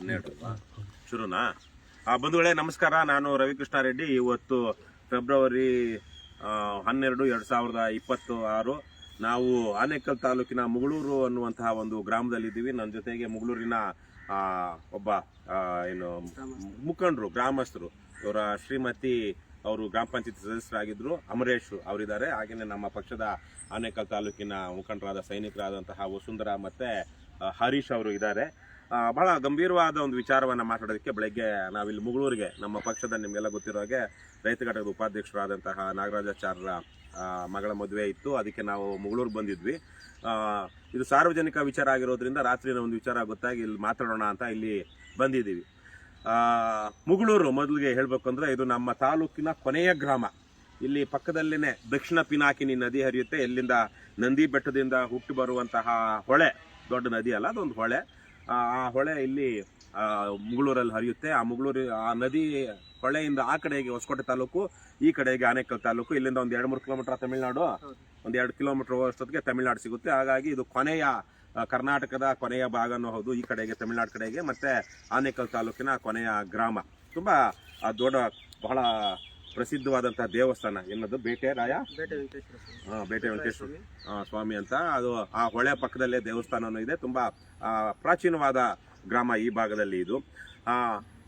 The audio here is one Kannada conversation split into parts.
ಹನ್ನೆರಡು? ಶುರುನಾ? ಆ, ಬಂಧುಗಳೇ ನಮಸ್ಕಾರ. ನಾನು ರವಿಕೃಷ್ಣ ರೆಡ್ಡಿ ಇವತ್ತು ಫೆಬ್ರವರಿ ಹನ್ನೆರಡು ಎರಡು ಸಾವಿರದ ಇಪ್ಪತ್ತು ಆರು ನಾವು ಆನೇಕಲ್ ತಾಲೂಕಿನ ಮುಗಳೂರು ಅನ್ನುವಂತಹ ಒಂದು ಗ್ರಾಮದಲ್ಲಿದ್ದೀವಿ. ನನ್ನ ಜೊತೆಗೆ ಮುಗಳೂರಿನ ಒಬ್ಬ ಏನು ಮುಖಂಡರು ಗ್ರಾಮಸ್ಥರು. ಇವರ ಶ್ರೀಮತಿ ಅವರು ಗ್ರಾಮ ಪಂಚಾಯತ್ ಸದಸ್ಯರಾಗಿದ್ದರು ಅಮರೇಶ್ ಅವರಿದ್ದಾರೆ. ಹಾಗೆಯೇ ನಮ್ಮ ಪಕ್ಷದ ಆನೇಕಲ್ ತಾಲೂಕಿನ ಮುಖಂಡರಾದ ಸೈನಿಕರಾದಂತಹ ವಸುಂಧರಾ ಮತ್ತು ಹರೀಶ್ ಅವರು ಇದ್ದಾರೆ. ಬಹಳ ಗಂಭೀರವಾದ ಒಂದು ವಿಚಾರವನ್ನು ಮಾತಾಡೋದಕ್ಕೆ ಬೆಳಗ್ಗೆ ನಾವಿಲ್ಲಿ ಮುಗಳೂರಿಗೆ, ನಮ್ಮ ಪಕ್ಷದ ನಿಮಗೆಲ್ಲ ಗೊತ್ತಿರೋ ಹಾಗೆ ರೈತ ಘಟಕದ ಉಪಾಧ್ಯಕ್ಷರಾದಂತಹ ನಾಗರಾಜಾಚಾರ್ಯರ ಮಗಳ ಮದುವೆ ಇತ್ತು. ಅದಕ್ಕೆ ನಾವು ಮುಗಳೂರು ಬಂದಿದ್ವಿ. ಇದು ಸಾರ್ವಜನಿಕ ವಿಚಾರ ಆಗಿರೋದ್ರಿಂದ ರಾತ್ರಿನ ಒಂದು ವಿಚಾರ ಗೊತ್ತಾಗಿ ಇಲ್ಲಿ ಮಾತಾಡೋಣ ಅಂತ ಇಲ್ಲಿ ಬಂದಿದ್ದೀವಿ. ಮುಗಳೂರು ಮೊದಲಿಗೆ ಹೇಳಬೇಕು ಅಂದ್ರೆ ಇದು ನಮ್ಮ ತಾಲೂಕಿನ ಕೊನೆಯ ಗ್ರಾಮ. ಇಲ್ಲಿ ಪಕ್ಕದಲ್ಲೇನೆ ದಕ್ಷಿಣ ಪಿನಾಕಿನಿ ನದಿ ಹರಿಯುತ್ತೆ. ಇಲ್ಲಿಂದ ನಂದಿ ಬೆಟ್ಟದಿಂದ ಹುಟ್ಟು ಬರುವಂತಹ ಹೊಳೆ, ದೊಡ್ಡ ನದಿ ಅಲ್ಲ, ಅದೊಂದು ಹೊಳೆ. ಆ ಹೊಳೆ ಇಲ್ಲಿ ಮುಗಳೂರಲ್ಲಿ ಹರಿಯುತ್ತೆ. ಆ ಮುಗಳೂರು ಆ ನದಿ ಹೊಳೆಯಿಂದ ಆ ಕಡೆಗೆ ಹೊಸಕೋಟೆ ತಾಲೂಕು ಈ ಕಡೆಗೆ ಆನೇಕಲ್ ತಾಲೂಕು. ಇಲ್ಲಿಂದ ಒಂದು ಎರಡು ಮೂರು ಕಿಲೋಮೀಟರ್ ತಮಿಳ್ನಾಡು. ಒಂದು ಎರಡು ಕಿಲೋಮೀಟರ್ ಹೋಗೋಷ್ಟೊತ್ತಿಗೆ ತಮಿಳ್ನಾಡು ಸಿಗುತ್ತೆ. ಹಾಗಾಗಿ ಇದು ಕೊನೆಯ ಕರ್ನಾಟಕದ ಕೊನೆಯ ಭಾಗನೂ ಹೌದು ಈ ಕಡೆಗೆ ತಮಿಳ್ನಾಡು ಕಡೆಗೆ ಮತ್ತೆ ಆನೇಕಲ್ ತಾಲೂಕಿನ ಕೊನೆಯ ಗ್ರಾಮ. ತುಂಬಾ ದೊಡ್ಡ ಬಹಳ ಪ್ರಸಿದ್ಧವಾದಂತಹ ದೇವಸ್ಥಾನ ಏನದು ಬೇಟೆ ರಾಯ? ಬೇಟೆ ವೆಂಕಟೇಶ್ವರ ಸ್ವಾಮಿ. ಅಂತ. ಅದು ಆ ಹೊಳೆ ಪಕ್ಕದಲ್ಲೇ ದೇವಸ್ಥಾನನೂ ಇದೆ. ತುಂಬಾ ಪ್ರಾಚೀನವಾದ ಗ್ರಾಮ ಈ ಭಾಗದಲ್ಲಿ ಇದು. ಆ,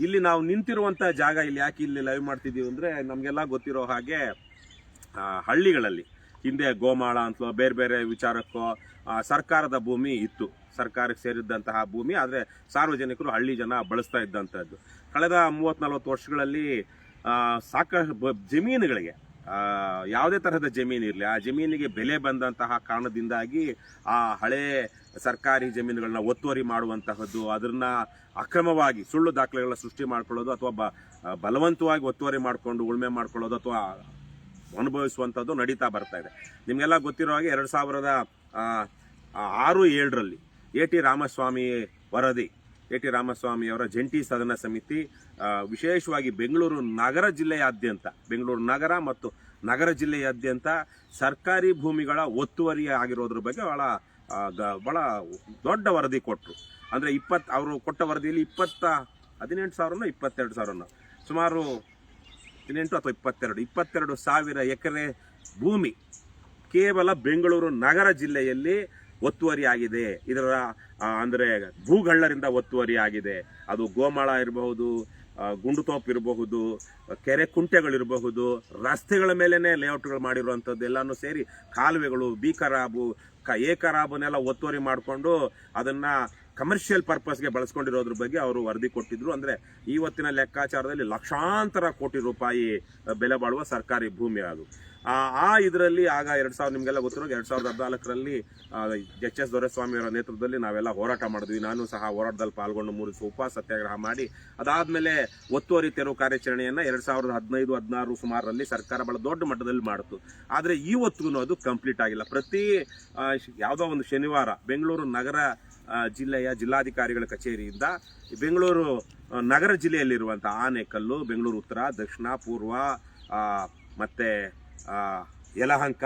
ಇಲ್ಲಿ ನಾವು ನಿಂತಿರುವಂತ ಜಾಗ ಇಲ್ಲಿ ಯಾಕೆ ಇಲ್ಲಿ ಲೈವ್ ಮಾಡ್ತಿದೀವಿ ಅಂದ್ರೆ ನಮ್ಗೆಲ್ಲ ಗೊತ್ತಿರೋ ಹಾಗೆ ಆ, ಹಳ್ಳಿಗಳಲ್ಲಿ ಹಿಂದೆ ಗೋಮಾಳ ಅಂತಲೋ ಬೇರೆ ಬೇರೆ ವಿಚಾರಕ್ಕೋ ಸರ್ಕಾರದ ಭೂಮಿ ಇತ್ತು. ಸರ್ಕಾರಕ್ಕೆ ಸೇರಿದ್ದಂತಹ ಭೂಮಿ ಆದರೆ ಸಾರ್ವಜನಿಕರು ಹಳ್ಳಿ ಜನ ಬಳಸ್ತಾ ಇದ್ದಂಥದ್ದು ಕಳೆದ ಮೂವತ್ತ್ ನಲವತ್ತು ವರ್ಷಗಳಲ್ಲಿ ಬ- ಜಮೀನುಗಳಿಗೆ ಯಾವುದೇ ತರಹದ ಜಮೀನು ಇರಲಿ, ಆ ಜಮೀನಿಗೆ ಬೆಲೆ ಬಂದಂತಹ ಕಾರಣದಿಂದಾಗಿ ಆ ಹಳೆ ಸರ್ಕಾರಿ ಜಮೀನುಗಳನ್ನ ಒತ್ತುವರಿ ಮಾಡುವಂತಹದ್ದು, ಅದನ್ನ ಅಕ್ರಮವಾಗಿ ಸುಳ್ಳು ದಾಖಲೆಗಳನ್ನ ಸೃಷ್ಟಿ ಮಾಡ್ಕೊಳ್ಳೋದು ಅಥವಾ ಬ- ಬಲವಂತವಾಗಿ ಒತ್ತುವರಿ ಮಾಡಿಕೊಂಡು ಉಳ್ಮೆ ಮಾಡ್ಕೊಳ್ಳೋದು ಅಥವಾ ಅನುಭವಿಸುವಂಥದ್ದು ನಡೀತಾ ಬರ್ತಾ ಇದೆ. ನಿಮಗೆಲ್ಲ ಗೊತ್ತಿರೋ ಹಾಗೆ ಎರಡು ಸಾವಿರದ ಆರು ಏಳರಲ್ಲಿ ಎ ಟಿ ರಾಮಸ್ವಾಮಿ ವರದಿ ಎ ಟಿ ರಾಮಸ್ವಾಮಿಯವರ ಜಂಟಿ ಸದನ ಸಮಿತಿ ವಿಶೇಷವಾಗಿ ಬೆಂಗಳೂರು ನಗರ ಜಿಲ್ಲೆಯಾದ್ಯಂತ, ಬೆಂಗಳೂರು ನಗರ ಮತ್ತು ನಗರ ಜಿಲ್ಲೆಯಾದ್ಯಂತ ಸರ್ಕಾರಿ ಭೂಮಿಗಳ ಒತ್ತುವರಿ ಆಗಿರೋದ್ರ ಬಗ್ಗೆ ಭಾಳ ಬಹಳ ದೊಡ್ಡ ವರದಿ ಕೊಟ್ಟರು ಅಂದರೆ ಇಪ್ಪತ್ತು, ಅವರು ಕೊಟ್ಟ ವರದಿಯಲ್ಲಿ ಇಪ್ಪತ್ತ, ಹದಿನೆಂಟು ಸಾವಿರನೋ ಇಪ್ಪತ್ತೆರಡು ಸಾವಿರನೋ? ಸುಮಾರು ಹದಿನೆಂಟು ಅಥವಾ ಇಪ್ಪತ್ತೆರಡು ಇಪ್ಪತ್ತೆರಡು ಸಾವಿರ ಎಕರೆ ಭೂಮಿ ಕೇವಲ ಬೆಂಗಳೂರು ನಗರ ಜಿಲ್ಲೆಯಲ್ಲಿ ಒತ್ತುವರಿ ಆಗಿದೆ ಇದರ ಅಂದರೆ ಭೂಗಳ್ಳರಿಂದ ಒತ್ತುವರಿ ಆಗಿದೆ ಅದು ಗೋಮಾಳ ಇರಬಹುದು ಗುಂಡು ಗುಂಡುತೋಪ್ ಇರಬಹುದು, ಕೆರೆ ಕುಂಟೆಗಳಿರಬಹುದು, ರಸ್ತೆಗಳ ಮೇಲೇ ಲೇಔಟ್ಗಳು ಮಾಡಿರುವಂಥದ್ದು ಎಲ್ಲಾನು ಸೇರಿ ಕಾಲುವೆಗಳು, ಬಿ ಕರಾಬು, ಕ, ಎ ಖರಾಬನ್ನೆಲ್ಲ ಒತ್ತುವರಿ ಮಾಡಿಕೊಂಡು ಅದನ್ನ ಕಮರ್ಷಿಯಲ್ ಪರ್ಪಸ್ಗೆ ಬಳಸ್ಕೊಂಡಿರೋದ್ರ ಬಗ್ಗೆ ಅವರು ವರದಿ ಕೊಟ್ಟಿದ್ರು. ಅಂದ್ರೆ ಇವತ್ತಿನ ಲೆಕ್ಕಾಚಾರದಲ್ಲಿ ಲಕ್ಷಾಂತರ ಕೋಟಿ ರೂಪಾಯಿ ಬೆಲೆ ಬಾಳುವ ಸರ್ಕಾರಿ ಭೂಮಿ ಅದು. ಆ ಇದರಲ್ಲಿ ಆಗ ಎರಡ್ ಸಾವಿರದ ನಿಮ್ಗೆಲ್ಲ ಗೊತ್ತಿರೋ ಎರಡ್ ಸಾವಿರದ ಹದಿನಾಲ್ಕರಲ್ಲಿ ಎಚ್ ಎಸ್ ದೊರೆಸ್ವಾಮಿ ಅವರ ನೇತೃತ್ವದಲ್ಲಿ ನಾವೆಲ್ಲ ಹೋರಾಟ ಮಾಡಿದ್ವಿ. ನಾನು ಸಹ ಹೋರಾಟದಲ್ಲಿ ಪಾಲ್ಗೊಂಡು ಮೂರು ಉಪವಾಸ ಸತ್ಯಾಗ್ರಹ ಮಾಡಿ, ಅದಾದ್ಮೇಲೆ ಒತ್ತುವರಿ ತೆರವು ಕಾರ್ಯಾಚರಣೆಯನ್ನ ಎರಡ್ ಸಾವಿರದ ಹದಿನೈದು, ಹದಿನಾರು ಸುಮಾರಲ್ಲಿ ಸರ್ಕಾರ ಬಹಳ ದೊಡ್ಡ ಮಟ್ಟದಲ್ಲಿ ಮಾಡಿತು. ಆದ್ರೆ ಇವತ್ತಿಗೂ ಅದು ಕಂಪ್ಲೀಟ್ ಆಗಿಲ್ಲ. ಪ್ರತಿ ಯಾವುದೋ ಒಂದು ಶನಿವಾರ ಬೆಂಗಳೂರು ನಗರ ಜಿಲ್ಲೆಯ ಜಿಲ್ಲಾಧಿಕಾರಿಗಳ ಕಚೇರಿಯಿಂದ ಬೆಂಗಳೂರು ನಗರ ಜಿಲ್ಲೆಯಲ್ಲಿರುವಂತಹ ಆನೆಕಲ್ಲು, ಬೆಂಗಳೂರು ಉತ್ತರ, ದಕ್ಷಿಣ, ಪೂರ್ವ ಮತ್ತೆ ಯಲಹಂಕ,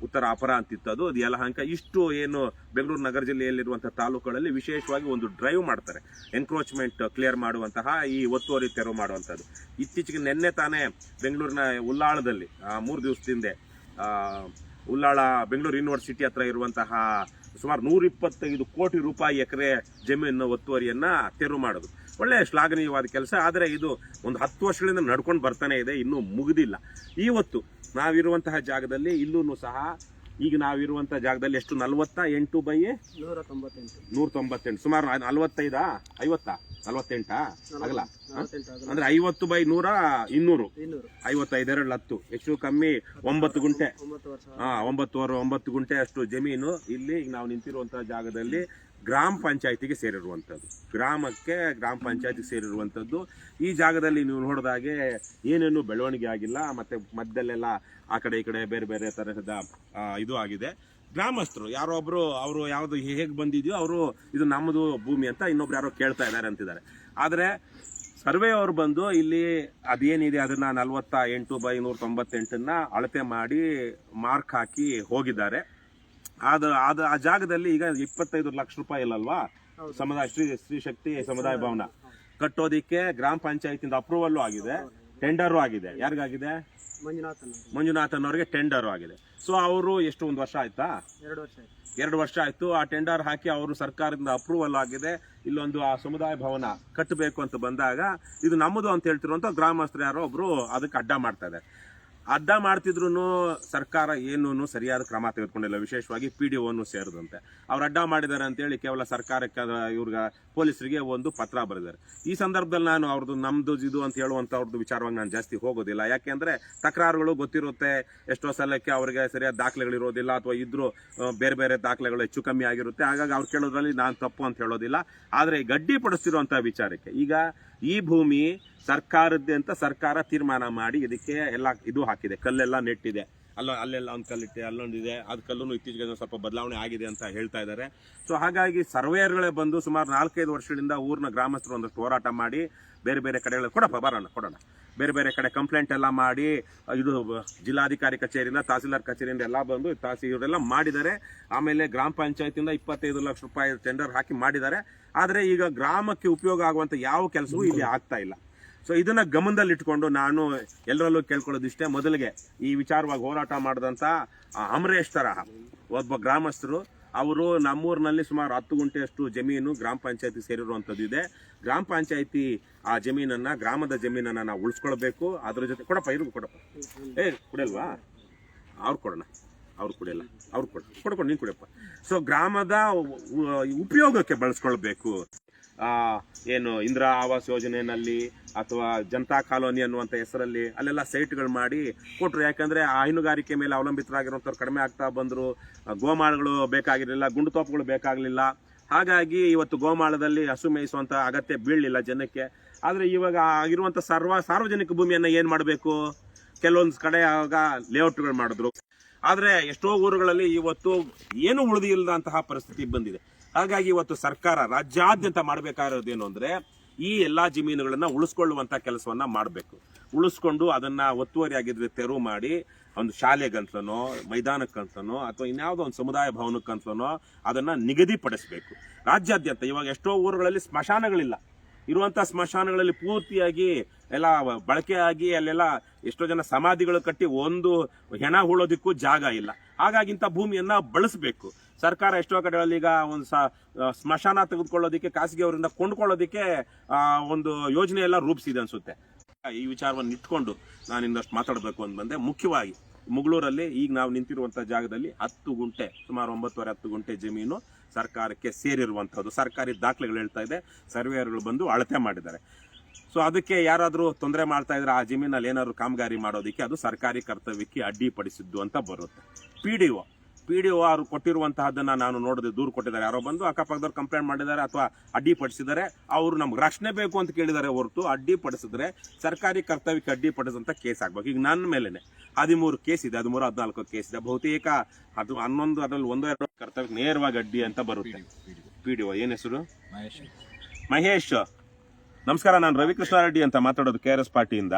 ಉತ್ತರ ಅಪರ ಅಂತಿತ್ತು ಅದು ಅದು ಯಲಹಂಕ ಇಷ್ಟು ಏನು ಬೆಂಗಳೂರು ನಗರ ಜಿಲ್ಲೆಯಲ್ಲಿರುವಂಥ ತಾಲೂಕುಗಳಲ್ಲಿ ವಿಶೇಷವಾಗಿ ಒಂದು ಡ್ರೈವ್ ಮಾಡ್ತಾರೆ. ಎನ್ಕ್ರೋಚ್ಮೆಂಟ್ ಕ್ಲಿಯರ್ ಮಾಡುವಂತಹ ಈ ಒತ್ತುವರಿ ತೆರವು ಮಾಡುವಂಥದ್ದು. ಇತ್ತೀಚೆಗೆ ನಿನ್ನೆ ತಾನೇ ಬೆಂಗಳೂರಿನ ಉಲ್ಲಾಳದಲ್ಲಿ ಮೂರು ದಿವಸದಿಂದ ಉಲ್ಲಾಳ ಬೆಂಗಳೂರು ಯೂನಿವರ್ಸಿಟಿ ಹತ್ರ ಇರುವಂತಹ ಸುಮಾರು ನೂರ ಇಪ್ಪತ್ತೈದು ಕೋಟಿ ರೂಪಾಯಿ ಎಕರೆ ಜಮೀನು ಒತ್ತುವರಿಯನ್ನ ತೆರವು ಮಾಡೋದು ಒಳ್ಳೆ ಶ್ಲಾಘನೀಯವಾದ ಕೆಲಸ, ಆದರೆ ಇದು ಒಂದು ಹತ್ತು ವರ್ಷಗಳಿಂದ ನಡ್ಕೊಂಡು ಬರ್ತಾನೆ ಇದೆ, ಇನ್ನೂ ಮುಗಿದಿಲ್ಲ. ಇವತ್ತು ನಾವಿರುವಂತಹ ಜಾಗದಲ್ಲಿ ಇಲ್ಲೂ ಸಹ ಈಗ ನಾವಿರುವಂತಹ ಜಾಗದಲ್ಲಿ ಎಷ್ಟು? ನಲ್ವತ್ತ ಎಂಟು ಬೈ ನೂರ ತೊಂಬತ್ತೆಂಟು ನೂರ ತೊಂಬತ್ತೆಂಟು ಸುಮಾರು ನಲ್ವತ್ತೈದಾ? ಐವತ್ತಾ? ನಲ್ವತ್ತೆಂಟಾ? ಆಗಲ್ಲ ನಲವತ್ತೆಂಟು ಆಗಲ್ಲ ಅಂದ್ರೆ ಐವತ್ತು ಬೈ ನೂರ ಇನ್ನೂರು. ಐವತ್ತೈದೆರಡು ಹತ್ತು ಹೆಚ್ಚು ಕಮ್ಮಿ ಒಂಬತ್ತು ಗುಂಟೆ. ಹಾ ಒಂಬತ್ತುವರೆ ಒಂಬತ್ತು ಗುಂಟೆ ಅಷ್ಟು ಜಮೀನು ಇಲ್ಲಿ ನಾವು ನಿಂತಿರುವಂತಹ ಜಾಗದಲ್ಲಿ ಗ್ರಾಮ ಪಂಚಾಯತಿಗೆ ಸೇರಿರುವಂಥದ್ದು. ಗ್ರಾಮಕ್ಕೆ ಗ್ರಾಮ ಪಂಚಾಯತಿ ಸೇರಿರುವಂಥದ್ದು. ಈ ಜಾಗದಲ್ಲಿ ನೀವು ನೋಡಿದಾಗೆ ಏನೇನು ಬೆಳವಣಿಗೆ ಆಗಿಲ್ಲ ಮತ್ತೆ ಮಧ್ಯದಲ್ಲೆಲ್ಲ ಆ ಕಡೆ ಈ ಕಡೆ ಬೇರೆ ಬೇರೆ ತರಹದ ಇದು ಆಗಿದೆ. ಗ್ರಾಮಸ್ಥರು ಯಾರೋ ಒಬ್ರು ಅವರು ಯಾವ್ದು ಹೇಗೆ ಬಂದಿದೆಯೋ ಅವರು ಇದು ನಮ್ಮದು ಭೂಮಿ ಅಂತ ಇನ್ನೊಬ್ರು ಯಾರೋ ಕೇಳ್ತಾ ಇದ್ದಾರೆ ಅಂತಿದ್ದಾರೆ. ಆದ್ರೆ ಸರ್ವೆ ಅವರು ಬಂದು ಇಲ್ಲಿ ಅದೇನಿದೆ ಅದನ್ನ ನಲ್ವತ್ತ ಎಂಟು ಬೈ ನೂರ ತೊಂಬತ್ತೆಂಟನ್ನ ಅಳತೆ ಮಾಡಿ ಮಾರ್ಕ್ ಹಾಕಿ ಹೋಗಿದ್ದಾರೆ. ಆದ ಆದ ಆ ಜಾಗದಲ್ಲಿ ಈಗ ಇಪ್ಪತ್ತೈದು ಲಕ್ಷ ರೂಪಾಯಿ ಇಲ್ಲಲ್ವಾ? ಸಮುದಾಯ ಶ್ರೀ ಸ್ತ್ರೀ ಶಕ್ತಿ ಸಮುದಾಯ ಭವನ. ಕಟ್ಟೋದಿಕ್ಕೆ ಗ್ರಾಮ ಪಂಚಾಯತಿಯಿಂದ ಅಪ್ರೂವಲ್ಲೂ ಆಗಿದೆ. ಟೆಂಡರು ಆಗಿದೆ. ಯಾರಿಗಾಗಿದೆ? ಮಂಜುನಾಥನ್ ಮಂಜುನಾಥನ್ ಅವರಿಗೆ ಟೆಂಡರು ಆಗಿದೆ. ಸೊ ಅವರು ಎಷ್ಟು ಒಂದು ವರ್ಷ ಆಯ್ತಾ? ಎರಡು ವರ್ಷ ಆಯ್ತು. ಎರಡು ವರ್ಷ ಆಯ್ತು. ಆ ಟೆಂಡರ್ ಹಾಕಿ ಅವರು ಸರ್ಕಾರದಿಂದ ಅಪ್ರೂವಲ್ ಆಗಿದೆ. ಇಲ್ಲೊಂದು ಆ ಸಮುದಾಯ ಭವನ ಕಟ್ಟಬೇಕು ಅಂತ ಬಂದಾಗ ಇದು ನಮ್ಮದು ಅಂತ ಹೇಳ್ತಿರುವಂಥ ಗ್ರಾಮಸ್ಥರು ಯಾರೋ ಒಬ್ಬರು ಅದಕ್ಕೆ ಅಡ್ಡ ಮಾಡ್ತಾ ಇದ್ದಾರೆ. ಅಡ್ಡ ಮಾಡ್ತಿದ್ರು ಸರ್ಕಾರ ಏನೂ ಸರಿಯಾದ ಕ್ರಮ ತೆಗೆದುಕೊಂಡಿಲ್ಲ. ವಿಶೇಷವಾಗಿ ಪಿ ಡಿ ಓನು ಸೇರಿದಂತೆ. ಅವ್ರು ಅಡ್ಡ ಮಾಡಿದ್ದಾರೆ ಅಂತೇಳಿ ಕೇವಲ ಸರ್ಕಾರಕ್ಕೆ ಇವ್ರಿಗೆ ಪೊಲೀಸರಿಗೆ ಒಂದು ಪತ್ರ ಬರೆದಿದ್ದಾರೆ. ಈ ಸಂದರ್ಭದಲ್ಲಿ ನಾನು ಅವ್ರದ್ದು ನಮ್ದು ಇದು ಅಂತ ಹೇಳುವಂತ ಅವ್ರದ್ದು ವಿಚಾರವಾಗಿ ನಾನು ಜಾಸ್ತಿ ಹೋಗೋದಿಲ್ಲ. ಯಾಕೆಂದ್ರೆ ತಕರಾರುಗಳು ಗೊತ್ತಿರುತ್ತೆ. ಎಷ್ಟೋ ಸಲಕ್ಕೆ ಅವರಿಗೆ ಸರಿಯಾದ ದಾಖಲೆಗಳು ಇರೋದಿಲ್ಲ ಅಥವಾ ಇದ್ರು ಬೇರೆ ಬೇರೆ ದಾಖಲೆಗಳು ಹೆಚ್ಚು ಕಮ್ಮಿ ಆಗಿರುತ್ತೆ. ಹಾಗಾಗಿ ಅವ್ರು ಕೇಳೋದ್ರಲ್ಲಿ ನಾನು ತಪ್ಪು ಅಂತ ಹೇಳೋದಿಲ್ಲ. ಆದರೆ ಗಡ್ಡಿ ಪಡಿಸ್ತಿರುವಂತ ವಿಚಾರಕ್ಕೆ ಈಗ ಈ ಭೂಮಿ ಸರ್ಕಾರದ್ದೇ ಅಂತ ಸರ್ಕಾರ ತೀರ್ಮಾನ ಮಾಡಿ ಇದಕ್ಕೆ ಎಲ್ಲ ಇದು ಹಾಕಿದೆ, ಕಲ್ಲೆಲ್ಲ ನೆಟ್ಟಿದೆ. ಅಲ್ಲ, ಅಲ್ಲೆಲ್ಲ ಒಂದು ಕಲ್ಲಿಟ್ಟೆ, ಅಲ್ಲೊಂದಿದೆ. ಅದು ಕಲ್ಲೂ ಇತ್ತೀಚೆಗೆ ಸ್ವಲ್ಪ ಬದಲಾವಣೆ ಆಗಿದೆ ಅಂತ ಹೇಳ್ತಾ ಇದ್ದಾರೆ ಸೊ ಹಾಗಾಗಿ ಸರ್ವೇಯರ್ಗಳೇ ಬಂದು ಸುಮಾರು ನಾಲ್ಕೈದು ವರ್ಷಗಳಿಂದ ಊರಿನ ಗ್ರಾಮಸ್ಥರು ಒಂದಷ್ಟು ಹೋರಾಟ ಮಾಡಿ ಬೇರೆ ಬೇರೆ ಕಡೆಗಳು ಕೊಡಪ್ಪ ಬರೋಣ ಕೊಡೋಣ ಬೇರೆ ಬೇರೆ ಕಡೆ ಕಂಪ್ಲೇಂಟ್ ಎಲ್ಲ ಮಾಡಿ ಇದು ಜಿಲ್ಲಾಧಿಕಾರಿ ಕಚೇರಿಯಿಂದ, ತಹಸೀಲ್ದಾರ್ ಕಚೇರಿಯಿಂದ ಎಲ್ಲ ಬಂದು ತಹಸೀಲ್ ಇವರೆಲ್ಲ ಮಾಡಿದ್ದಾರೆ. ಆಮೇಲೆ ಗ್ರಾಮ ಪಂಚಾಯತಿಂದ ಇಪ್ಪತ್ತೈದು ಲಕ್ಷ ರೂಪಾಯಿ ಟೆಂಡರ್ ಹಾಕಿ ಮಾಡಿದ್ದಾರೆ. ಆದರೆ ಈಗ ಗ್ರಾಮಕ್ಕೆ ಉಪಯೋಗ ಆಗುವಂಥ ಯಾವ ಕೆಲಸವೂ ಇಲ್ಲಿ ಆಗ್ತಾ ಇಲ್ಲ. ಸೊ ಇದನ್ನು ಗಮನದಲ್ಲಿಟ್ಕೊಂಡು ನಾನು ಎಲ್ಲರಲ್ಲೂ ಕೇಳ್ಕೊಳ್ಳೋದಿಷ್ಟೇ. ಮೊದಲಿಗೆ ಈ ವಿಚಾರವಾಗಿ ಹೋರಾಟ ಮಾಡಿದಂಥ ಅಮರೇಶ್ ತರಹ ಒಬ್ಬ ಗ್ರಾಮಸ್ಥರು ಅವರು ನಮ್ಮೂರಿನಲ್ಲಿ ಸುಮಾರು ಹತ್ತು ಗುಂಟೆಯಷ್ಟು ಜಮೀನು ಗ್ರಾಮ ಪಂಚಾಯತಿ ಸೇರಿರುವಂಥದ್ದು ಇದೆ. ಗ್ರಾಮ ಪಂಚಾಯತಿ ಆ ಜಮೀನನ್ನು, ಗ್ರಾಮದ ಜಮೀನನ್ನು ನಾವು ಉಳಿಸ್ಕೊಳ್ಬೇಕು. ಅದ್ರ ಜೊತೆ ಕೊಡಪ್ಪ ಇರು ಕೊಡಪ್ಪ. ಏ, ಕೊಡಲ್ವಾ? ಅವ್ರು ಕೊಡೋಣ. ಅವ್ರು ಕುಡಿಯಲ್ಲ ಅವ್ರು ಕೊಡ. ಕೊಡ್ಕೊಂಡು ನೀನು ಕೊಡಪ್ಪ ಸೊ ಗ್ರಾಮದ ಉಪಯೋಗಕ್ಕೆ ಬಳಸ್ಕೊಳ್ಬೇಕು. ಏನು ಇಂದಿರಾ ಆವಾಸ್ ಯೋಜನೆಯಲ್ಲಿ ಅಥವಾ ಜನತಾ ಕಾಲೋನಿ ಅನ್ನುವಂಥ ಹೆಸರಲ್ಲಿ ಅಲ್ಲೆಲ್ಲ ಸೈಟ್ಗಳು ಮಾಡಿ ಕೊಟ್ಟರು ಯಾಕಂದ್ರೆ ಆ ಹೈನುಗಾರಿಕೆ ಮೇಲೆ ಅವಲಂಬಿತರಾಗಿರುವಂಥವ್ರು ಕಡಿಮೆ ಆಗ್ತಾ ಬಂದರು. ಗೋಮಾಳಗಳು ಬೇಕಾಗಿರಲಿಲ್ಲ ಗುಂಡುತೋಪುಗಳು ಬೇಕಾಗಲಿಲ್ಲ. ಹಾಗಾಗಿ ಇವತ್ತು ಗೋಮಾಳದಲ್ಲಿ ಹಸು ಮೇಯಿಸುವಂಥ ಅಗತ್ಯ ಬೀಳಲಿಲ್ಲ ಜನಕ್ಕೆ. ಆದ್ರೆ ಇವಾಗ ಆಗಿರುವಂಥ ಸರ್ವ ಸಾರ್ವಜನಿಕ ಭೂಮಿಯನ್ನು ಏನು ಮಾಡಬೇಕು? ಕೆಲವೊಂದು ಕಡೆ ಆಗ ಲೇಔಟ್ಗಳು ಮಾಡಿದ್ರು. ಆದರೆ ಎಷ್ಟೋ ಊರುಗಳಲ್ಲಿ ಇವತ್ತು ಏನು ಉಳಿದಿಲ್ಲದಂತಹ ಪರಿಸ್ಥಿತಿ ಬಂದಿದೆ. ಹಾಗಾಗಿ ಇವತ್ತು ಸರ್ಕಾರ ರಾಜ್ಯಾದ್ಯಂತ ಮಾಡಬೇಕಾಗಿರೋದೇನು ಅಂದ್ರೆ ಈ ಎಲ್ಲಾ ಜಮೀನುಗಳನ್ನ ಉಳಿಸ್ಕೊಳ್ಳುವಂತ ಕೆಲಸವನ್ನ ಮಾಡಬೇಕು. ಉಳಿಸ್ಕೊಂಡು ಅದನ್ನ ಒತ್ತುವರಿ ಆಗಿದ್ರೆ ತೆರವು ಮಾಡಿ ಒಂದು ಶಾಲೆಗಂತಲೋ ಮೈದಾನಕ್ಕಂತಲೋ ಅಥವಾ ಇನ್ಯಾವುದೋ ಒಂದು ಸಮುದಾಯ ಭವನಕ್ಕಂತಲೋ ಅದನ್ನ ನಿಗದಿಪಡಿಸಬೇಕು. ರಾಜ್ಯಾದ್ಯಂತ ಇವಾಗ ಎಷ್ಟೋ ಊರುಗಳಲ್ಲಿ ಸ್ಮಶಾನಗಳಿಲ್ಲ. ಇರುವಂತಹ ಸ್ಮಶಾನಗಳಲ್ಲಿ ಪೂರ್ತಿಯಾಗಿ ಎಲ್ಲ ಬಳಕೆ ಆಗಿ ಅಲ್ಲೆಲ್ಲ ಎಷ್ಟೋ ಜನ ಸಮಾಧಿಗಳು ಕಟ್ಟಿ ಒಂದು ಹೆಣ ಹೂಳೋದಿಕ್ಕೂ ಜಾಗ ಇಲ್ಲ. ಹಾಗಾಗಿ ಇಂಥ ಭೂಮಿಯನ್ನ ಬಳಸಬೇಕು. ಸರ್ಕಾರ ಎಷ್ಟೋ ಕಡೆಗಳಲ್ಲಿ ಈಗ ಒಂದು ಸ್ಮಶಾನ ತೆಗೆದುಕೊಳ್ಳೋದಕ್ಕೆ ಖಾಸಗಿಯವರಿಂದ ಕೊಂಡ್ಕೊಳ್ಳೋದಕ್ಕೆ ಆ, ಒಂದು ಯೋಜನೆ ಎಲ್ಲ ರೂಪಿಸಿದೆ ಅನ್ಸುತ್ತೆ. ಈ ವಿಚಾರವನ್ನು ಇಟ್ಕೊಂಡು ನಾನು ಇನ್ನಷ್ಟು ಮಾತಾಡಬೇಕು ಅಂತ ಬಂದೆ. ಮುಖ್ಯವಾಗಿ ಮುಗಳೂರಲ್ಲಿ ಈಗ ನಾವು ನಿಂತಿರುವಂಥ ಜಾಗದಲ್ಲಿ ಹತ್ತು ಗುಂಟೆ ಸುಮಾರು ಒಂಬತ್ತುವರೆ ಹತ್ತು ಗುಂಟೆ ಜಮೀನು ಸರ್ಕಾರಕ್ಕೆ ಸೇರಿರುವಂಥದ್ದು. ಸರ್ಕಾರಿ ದಾಖಲೆಗಳು ಹೇಳ್ತಾ ಇದೆ. ಸರ್ವೇಯರ್ಗಳು ಬಂದು ಅಳತೆ ಮಾಡಿದ್ದಾರೆ. ಸೊ ಅದಕ್ಕೆ ಯಾರಾದರೂ ತೊಂದರೆ ಮಾಡ್ತಾ ಇದ್ರೆ ಆ ಜಮೀನಲ್ಲಿ ಏನಾದರೂ ಕಾಮಗಾರಿ ಮಾಡೋದಕ್ಕೆ ಅದು ಸರ್ಕಾರಿ ಕರ್ತವ್ಯಕ್ಕೆ ಅಡ್ಡಿಪಡಿಸಿದ್ದು ಅಂತ ಬರುತ್ತೆ. P D O P D O ಅವರು ಕೊಟ್ಟಿರುವಂತಹದ್ದನ್ನು ನಾನು ನೋಡಿದೆ ದೂರು ಕೊಟ್ಟಿದ್ದಾರೆ. ಯಾರೋ ಬಂದು ಅಕ್ಕಪಕ್ಕದವ್ರು ಕಂಪ್ಲೇಂಟ್ ಮಾಡಿದ್ದಾರೆ ಅಥವಾ ಅಡ್ಡಿಪಡಿಸಿದ್ದಾರೆ ಅವರು ನಮ್ಗೆ ರಕ್ಷಣೆ ಬೇಕು ಅಂತ ಕೇಳಿದ್ದಾರೆ ಹೊರತು ಅಡ್ಡಿಪಡಿಸಿದ್ರೆ ಸರ್ಕಾರಿ ಕರ್ತವ್ಯಕ್ಕೆ ಅಡ್ಡಿಪಡಿಸಿದಂಥ ಕೇಸ್ ಆಗ್ಬೇಕು. ಈಗ ನನ್ನ ಮೇಲೇ ಹದಿಮೂರು ಕೇಸ್ ಇದೆ ಹದಿಮೂರು ಹದಿನಾಲ್ಕು ಕೇಸ್ ಇದೆ. ಬಹುತೇಕ ಅದು ಹನ್ನೊಂದು ಅದರಲ್ಲಿ ಒಂದು ಎರಡು ಕರ್ತವ್ಯಕ್ಕೆ ನೇರವಾಗಿ ಅಡ್ಡಿ ಅಂತ ಬರುತ್ತೆ. ಪಿ ಡಿ ಒ ಏನ್ ಹೆಸರು? ಮಹೇಶ್. ಮಹೇಶ್ ನಮಸ್ಕಾರ ನಾನು ರವಿಕೃಷ್ಣ ರೆಡ್ಡಿ ಅಂತ ಮಾತಾಡೋದು ಕೆ ಆರ್ ಎಸ್ ಪಾರ್ಟಿಯಿಂದ.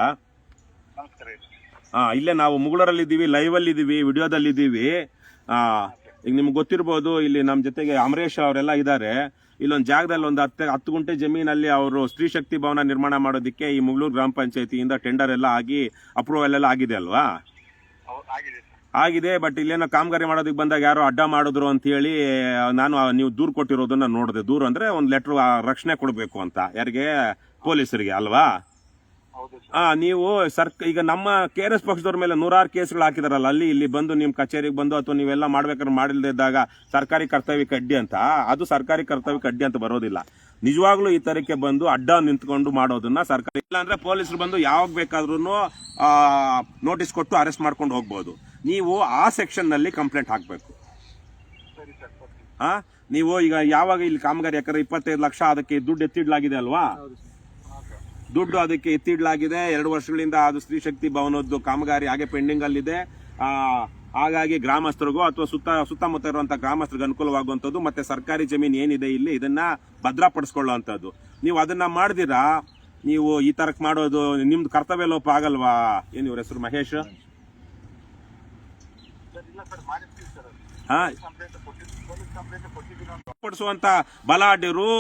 ಹಾಂ ಇಲ್ಲೇ ನಾವು ಮುಗಳೂರಲ್ಲಿ ಇದ್ದೀವಿ ಲೈವ್ ಈಗ ನಿಮ್ಗೆ ಗೊತ್ತಿರ್ಬೋದು, ಇಲ್ಲಿ ನಮ್ಮ ಜೊತೆಗೆ ಅಮರೇಶ್ ಅವರೆಲ್ಲ ಇದ್ದಾರೆ ಇಲ್ಲೊಂದು ಜಾಗದಲ್ಲಿ ಒಂದು ಹತ್ತು ಹತ್ತು ಗುಂಟೆ ಜಮೀನಲ್ಲಿ ಅವರು ಸ್ತ್ರೀ ಶಕ್ತಿ ಭವನ ನಿರ್ಮಾಣ ಮಾಡೋದಕ್ಕೆ ಈ ಮುಗಳೂರು ಗ್ರಾಮ ಪಂಚಾಯತಿಯಿಂದ ಟೆಂಡರ್ ಎಲ್ಲ ಆಗಿ ಅಪ್ರೂವಲ್ ಎಲ್ಲ ಆಗಿದೆ ಅಲ್ವಾ? ಆಗಿದೆ ಬಟ್ ಇಲ್ಲೇನೋ ಕಾಮಗಾರಿ ಮಾಡೋದಕ್ಕೆ ಬಂದಾಗ ಯಾರೋ ಅಡ್ಡ ಮಾಡಿದ್ರು ಅಂತ ಹೇಳಿ, ನಾನು, ನೀವು ದೂರು ಕೊಟ್ಟಿರೋದನ್ನ ನೋಡಿದೆ. ದೂರ ಅಂದ್ರೆ ಒಂದು ಲೆಟರ್ ರಕ್ಷಣೆ ಕೊಡಬೇಕು ಅಂತ, ಯಾರಿಗೆ? ಪೊಲೀಸರಿಗೆ, ಅಲ್ವಾ? ಆ ನೀವು ಸರ್ ಈಗ ನಮ್ಮ ಕೆ ಆರ್ ಎಸ್ ಪಕ್ಷದವ್ರ ಮೇಲೆ ನೂರಾರು ಕೇಸ್ಗಳು ಹಾಕಿದಾರಲ್ಲ ಅಲ್ಲಿ ಇಲ್ಲಿ ಬಂದು ನಿಮ್ ಕಚೇರಿಗೆ ಬಂದು ಅಥವಾ ನೀವೆಲ್ಲ ಮಾಡ್ಬೇಕಾದ್ರೆ ಮಾಡಿಲ್ದೇ ಇದ್ದಾಗ ಸರ್ಕಾರಿ ಕರ್ತವ್ಯಕ್ಕೆ ಅಡ್ಡಿ ಅಂತ ಅದು ಸರ್ಕಾರಿ ಕರ್ತವ್ಯಕ್ಕೆ ಅಡ್ಡಿ ಅಂತ ಬರೋದಿಲ್ಲ. ನಿಜವಾಗ್ಲೂ ಈ ತರಕ್ಕೆ ಬಂದು ಅಡ್ಡ ನಿಂತ್ಕೊಂಡು ಮಾಡೋದನ್ನ ಸರ್ಕಾರ ಇಲ್ಲ ಅಂದ್ರೆ ಪೊಲೀಸರು ಬಂದು ಯಾವಾಗ ಬೇಕಾದ್ರೂ ನೋಟಿಸ್ ಕೊಟ್ಟು ಅರೆಸ್ಟ್ ಮಾಡ್ಕೊಂಡು ಹೋಗ್ಬೋದು. ನೀವು ಆ ಸೆಕ್ಷನ್ನಲ್ಲಿ ಕಂಪ್ಲೇಂಟ್ ಹಾಕ್ಬೇಕು ಹಾಂ ನೀವು ಈಗ ಯಾವಾಗ ಇಲ್ಲಿ ಕಾಮಗಾರಿ ಯಾಕಂದ್ರೆ ಇಪ್ಪತ್ತೈದು ಲಕ್ಷ ಅದಕ್ಕೆ ದುಡ್ಡು ಎತ್ತಿಡ್ಲಾಗಿದೆ ಅಲ್ವಾ? ದುಡ್ಡು ಅದಕ್ಕೆ ಎತ್ತಿಡಲಾಗಿದೆ. ಎರಡು ವರ್ಷಗಳಿಂದ ಅದು ಸ್ತ್ರೀ ಶಕ್ತಿ ಭವನದ್ದು ಕಾಮಗಾರಿ ಹಾಗೆ ಪೆಂಡಿಂಗ್ ಅಲ್ಲಿದೆ. ಆ ಹಾಗಾಗಿ ಗ್ರಾಮಸ್ಥರಿಗೂ ಅಥವಾ ಸುತ್ತ ಸುತ್ತಮುತ್ತ ಇರುವಂತಹ ಗ್ರಾಮಸ್ಥರಿಗೆ ಅನುಕೂಲವಾಗುವಂಥದ್ದು ಮತ್ತೆ ಸರ್ಕಾರಿ ಜಮೀನು ಏನಿದೆ ಇಲ್ಲಿ ಇದನ್ನ ಭದ್ರಪಡಿಸ್ಕೊಳ್ಳುವಂಥದ್ದು. ನೀವು ಅದನ್ನ ಮಾಡಿದಿರಾ? ನೀವು ಈ ತರಕ್ ಮಾಡೋದು ನಿಮ್ದು ಕರ್ತವ್ಯ ಲೋಪ ಆಗಲ್ವಾ? ಏನ್ ಇವ್ರ ಹೆಸರು ಮಹೇಶ್? ಹಾ. ಪಡಿಸುವಂತ ಬಲಾಢ್ಯರು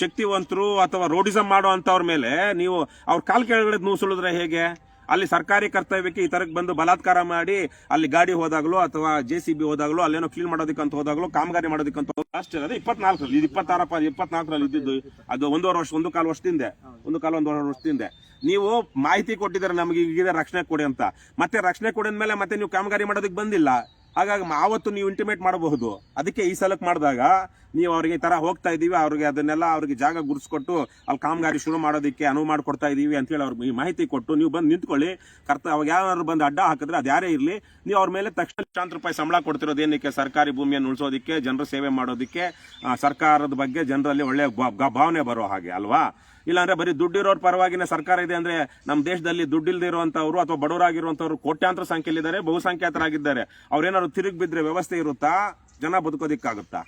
ಶಕ್ತಿವಂತರು ಅಥವಾ ರೋಡಿಸಂ ಮಾಡುವಂತವ್ರ ಮೇಲೆ ನೀವು ಅವ್ರ ಕಾಲ್ ಕೆಳಗಡೆ ನೂಸುಳಿದ್ರೆ ಹೇಗೆ? ಅಲ್ಲಿ ಸರ್ಕಾರಿ ಕರ್ತವ್ಯಕ್ಕೆ ಈ ತರಕ್ಕೆ ಬಂದು ಬಲಾತ್ಕಾರ ಮಾಡಿ, ಅಲ್ಲಿ ಗಾಡಿ ಹೋದಾಗಲೂ ಅಥವಾ ಜೆ ಸಿ ಬಿ ಹೋದಾಗಲೂ, ಅಲ್ಲೇನೋ ಕ್ಲೀನ್ ಮಾಡೋದಕ್ಕಂತ ಹೋದಾಗಲೂ, ಕಾಮಗಾರಿ ಮಾಡೋದಕ್ಕಂತ ಅಷ್ಟೇ ಅದೇ ಇಪ್ಪತ್ನಾಲ್ಕರಲ್ಲಿ, ಇದು ಇಪ್ಪತ್ತಾರಪ್ಪ, ಇಪ್ಪತ್ನಾಲ್ಕರಲ್ಲಿ ಇದ್ದಿದ್ದು, ಅದು ಒಂದೂವರೆ ವರ್ಷ, ಒಂದು ಕಾಲು ವರ್ಷದಿಂದ, ಒಂದು ಕಾಲು ಒಂದೂವರೆ ವರ್ಷದಿಂದ. ನೀವು ಮಾಹಿತಿ ಕೊಟ್ಟಿದ್ದಾರೆ ನಮಗೆ, ಈಗ ರಕ್ಷಣೆ ಕೊಡಿ ಅಂತ. ಮತ್ತೆ ರಕ್ಷಣೆ ಕೊಡಿದ ಮೇಲೆ ಮತ್ತೆ ನೀವು ಕಾಮಗಾರಿ ಮಾಡೋದಕ್ಕೆ ಬಂದಿಲ್ಲ. ಹಾಗಾಗಿ ಆವತ್ತು ನೀವು ಇಂಟಿಮೇಟ್ ಮಾಡಬಹುದು. ಅದಕ್ಕೆ ಈ ಸಲಕ್ಕೆ ಮಾಡಿದಾಗ ನೀವು ಅವರಿಗೆ ತರ ಹೋಗ್ತಾ ಇದೀವಿ ಅವ್ರಿಗೆ ಅದನ್ನೆಲ್ಲ ಅವ್ರಿಗೆ ಜಾಗ ಗುರ್ಸ್ಕೊಟ್ಟು ಅಲ್ಲಿ ಕಾಮಗಾರಿ ಶುರು ಮಾಡೋದಕ್ಕೆ ಅನುವು ಮಾಡ್ಕೊಡ್ತಾ ಇದೀವಿ ಅಂತೇಳಿ ಅವ್ರಿಗೆ ಮಾಹಿತಿ ಕೊಟ್ಟು ನೀವು ಬಂದು ನಿಂತ್ಕೊಳ್ಳಿ. ಕರ್ತ ಅವಾಗ ಯಾರು ಬಂದು ಅಡ್ಡ ಹಾಕಿದ್ರೆ ಅದು ಯಾರೇ ಇರಲಿ, ನೀವು ಅವ್ರ ಮೇಲೆ ತಕ್ಷಣ ಲಕ್ಷಾಂತರ ರೂಪಾಯಿ ಸಂಬಳ ಕೊಡ್ತಿರೋದು ಏನಕ್ಕೆ? ಸರ್ಕಾರಿ ಭೂಮಿಯನ್ನು ಉಳಿಸೋದಕ್ಕೆ, ಜನರ ಸೇವೆ ಮಾಡೋದಕ್ಕೆ ಸರ್ಕಾರದ ಬಗ್ಗೆ ಜನರಲ್ಲಿ ಒಳ್ಳೆ ಭಾ- ಭಾ- ಭಾವನೆ ಬರೋ ಹಾಗೆ, ಅಲ್ವಾ? ಇಲ್ಲಾಂದ್ರೆ ಬರೀ ದುಡ್ಡಿರೋರ್ ಪರವಾಗಿನ ಸರ್ಕಾರ ಇದೆ ಅಂದ್ರೆ ನಮ್ಮ ದೇಶದಲ್ಲಿ ದುಡ್ಡಿಲ್ದೇ ಇರುವಂತವ್ರು ಅಥವಾ ಬಡವರಾಗಿರುವಂತವ್ರು ಕೋಟ್ಯಾಂತರ ಸಂಖ್ಯೆಯಲ್ಲಿದ್ದಾರೆ, ಬಹುಸಂಖ್ಯಾತರಾಗಿದ್ದಾರೆ. ಅವ್ರೇನಾದ್ರು ತಿರುಗಿ ಬಿದ್ರೆ ವ್ಯವಸ್ಥೆ ಇರುತ್ತಾ? ಜನ ಬದುಕೋದಿಕ್ಕಾಗುತ್ತಾ?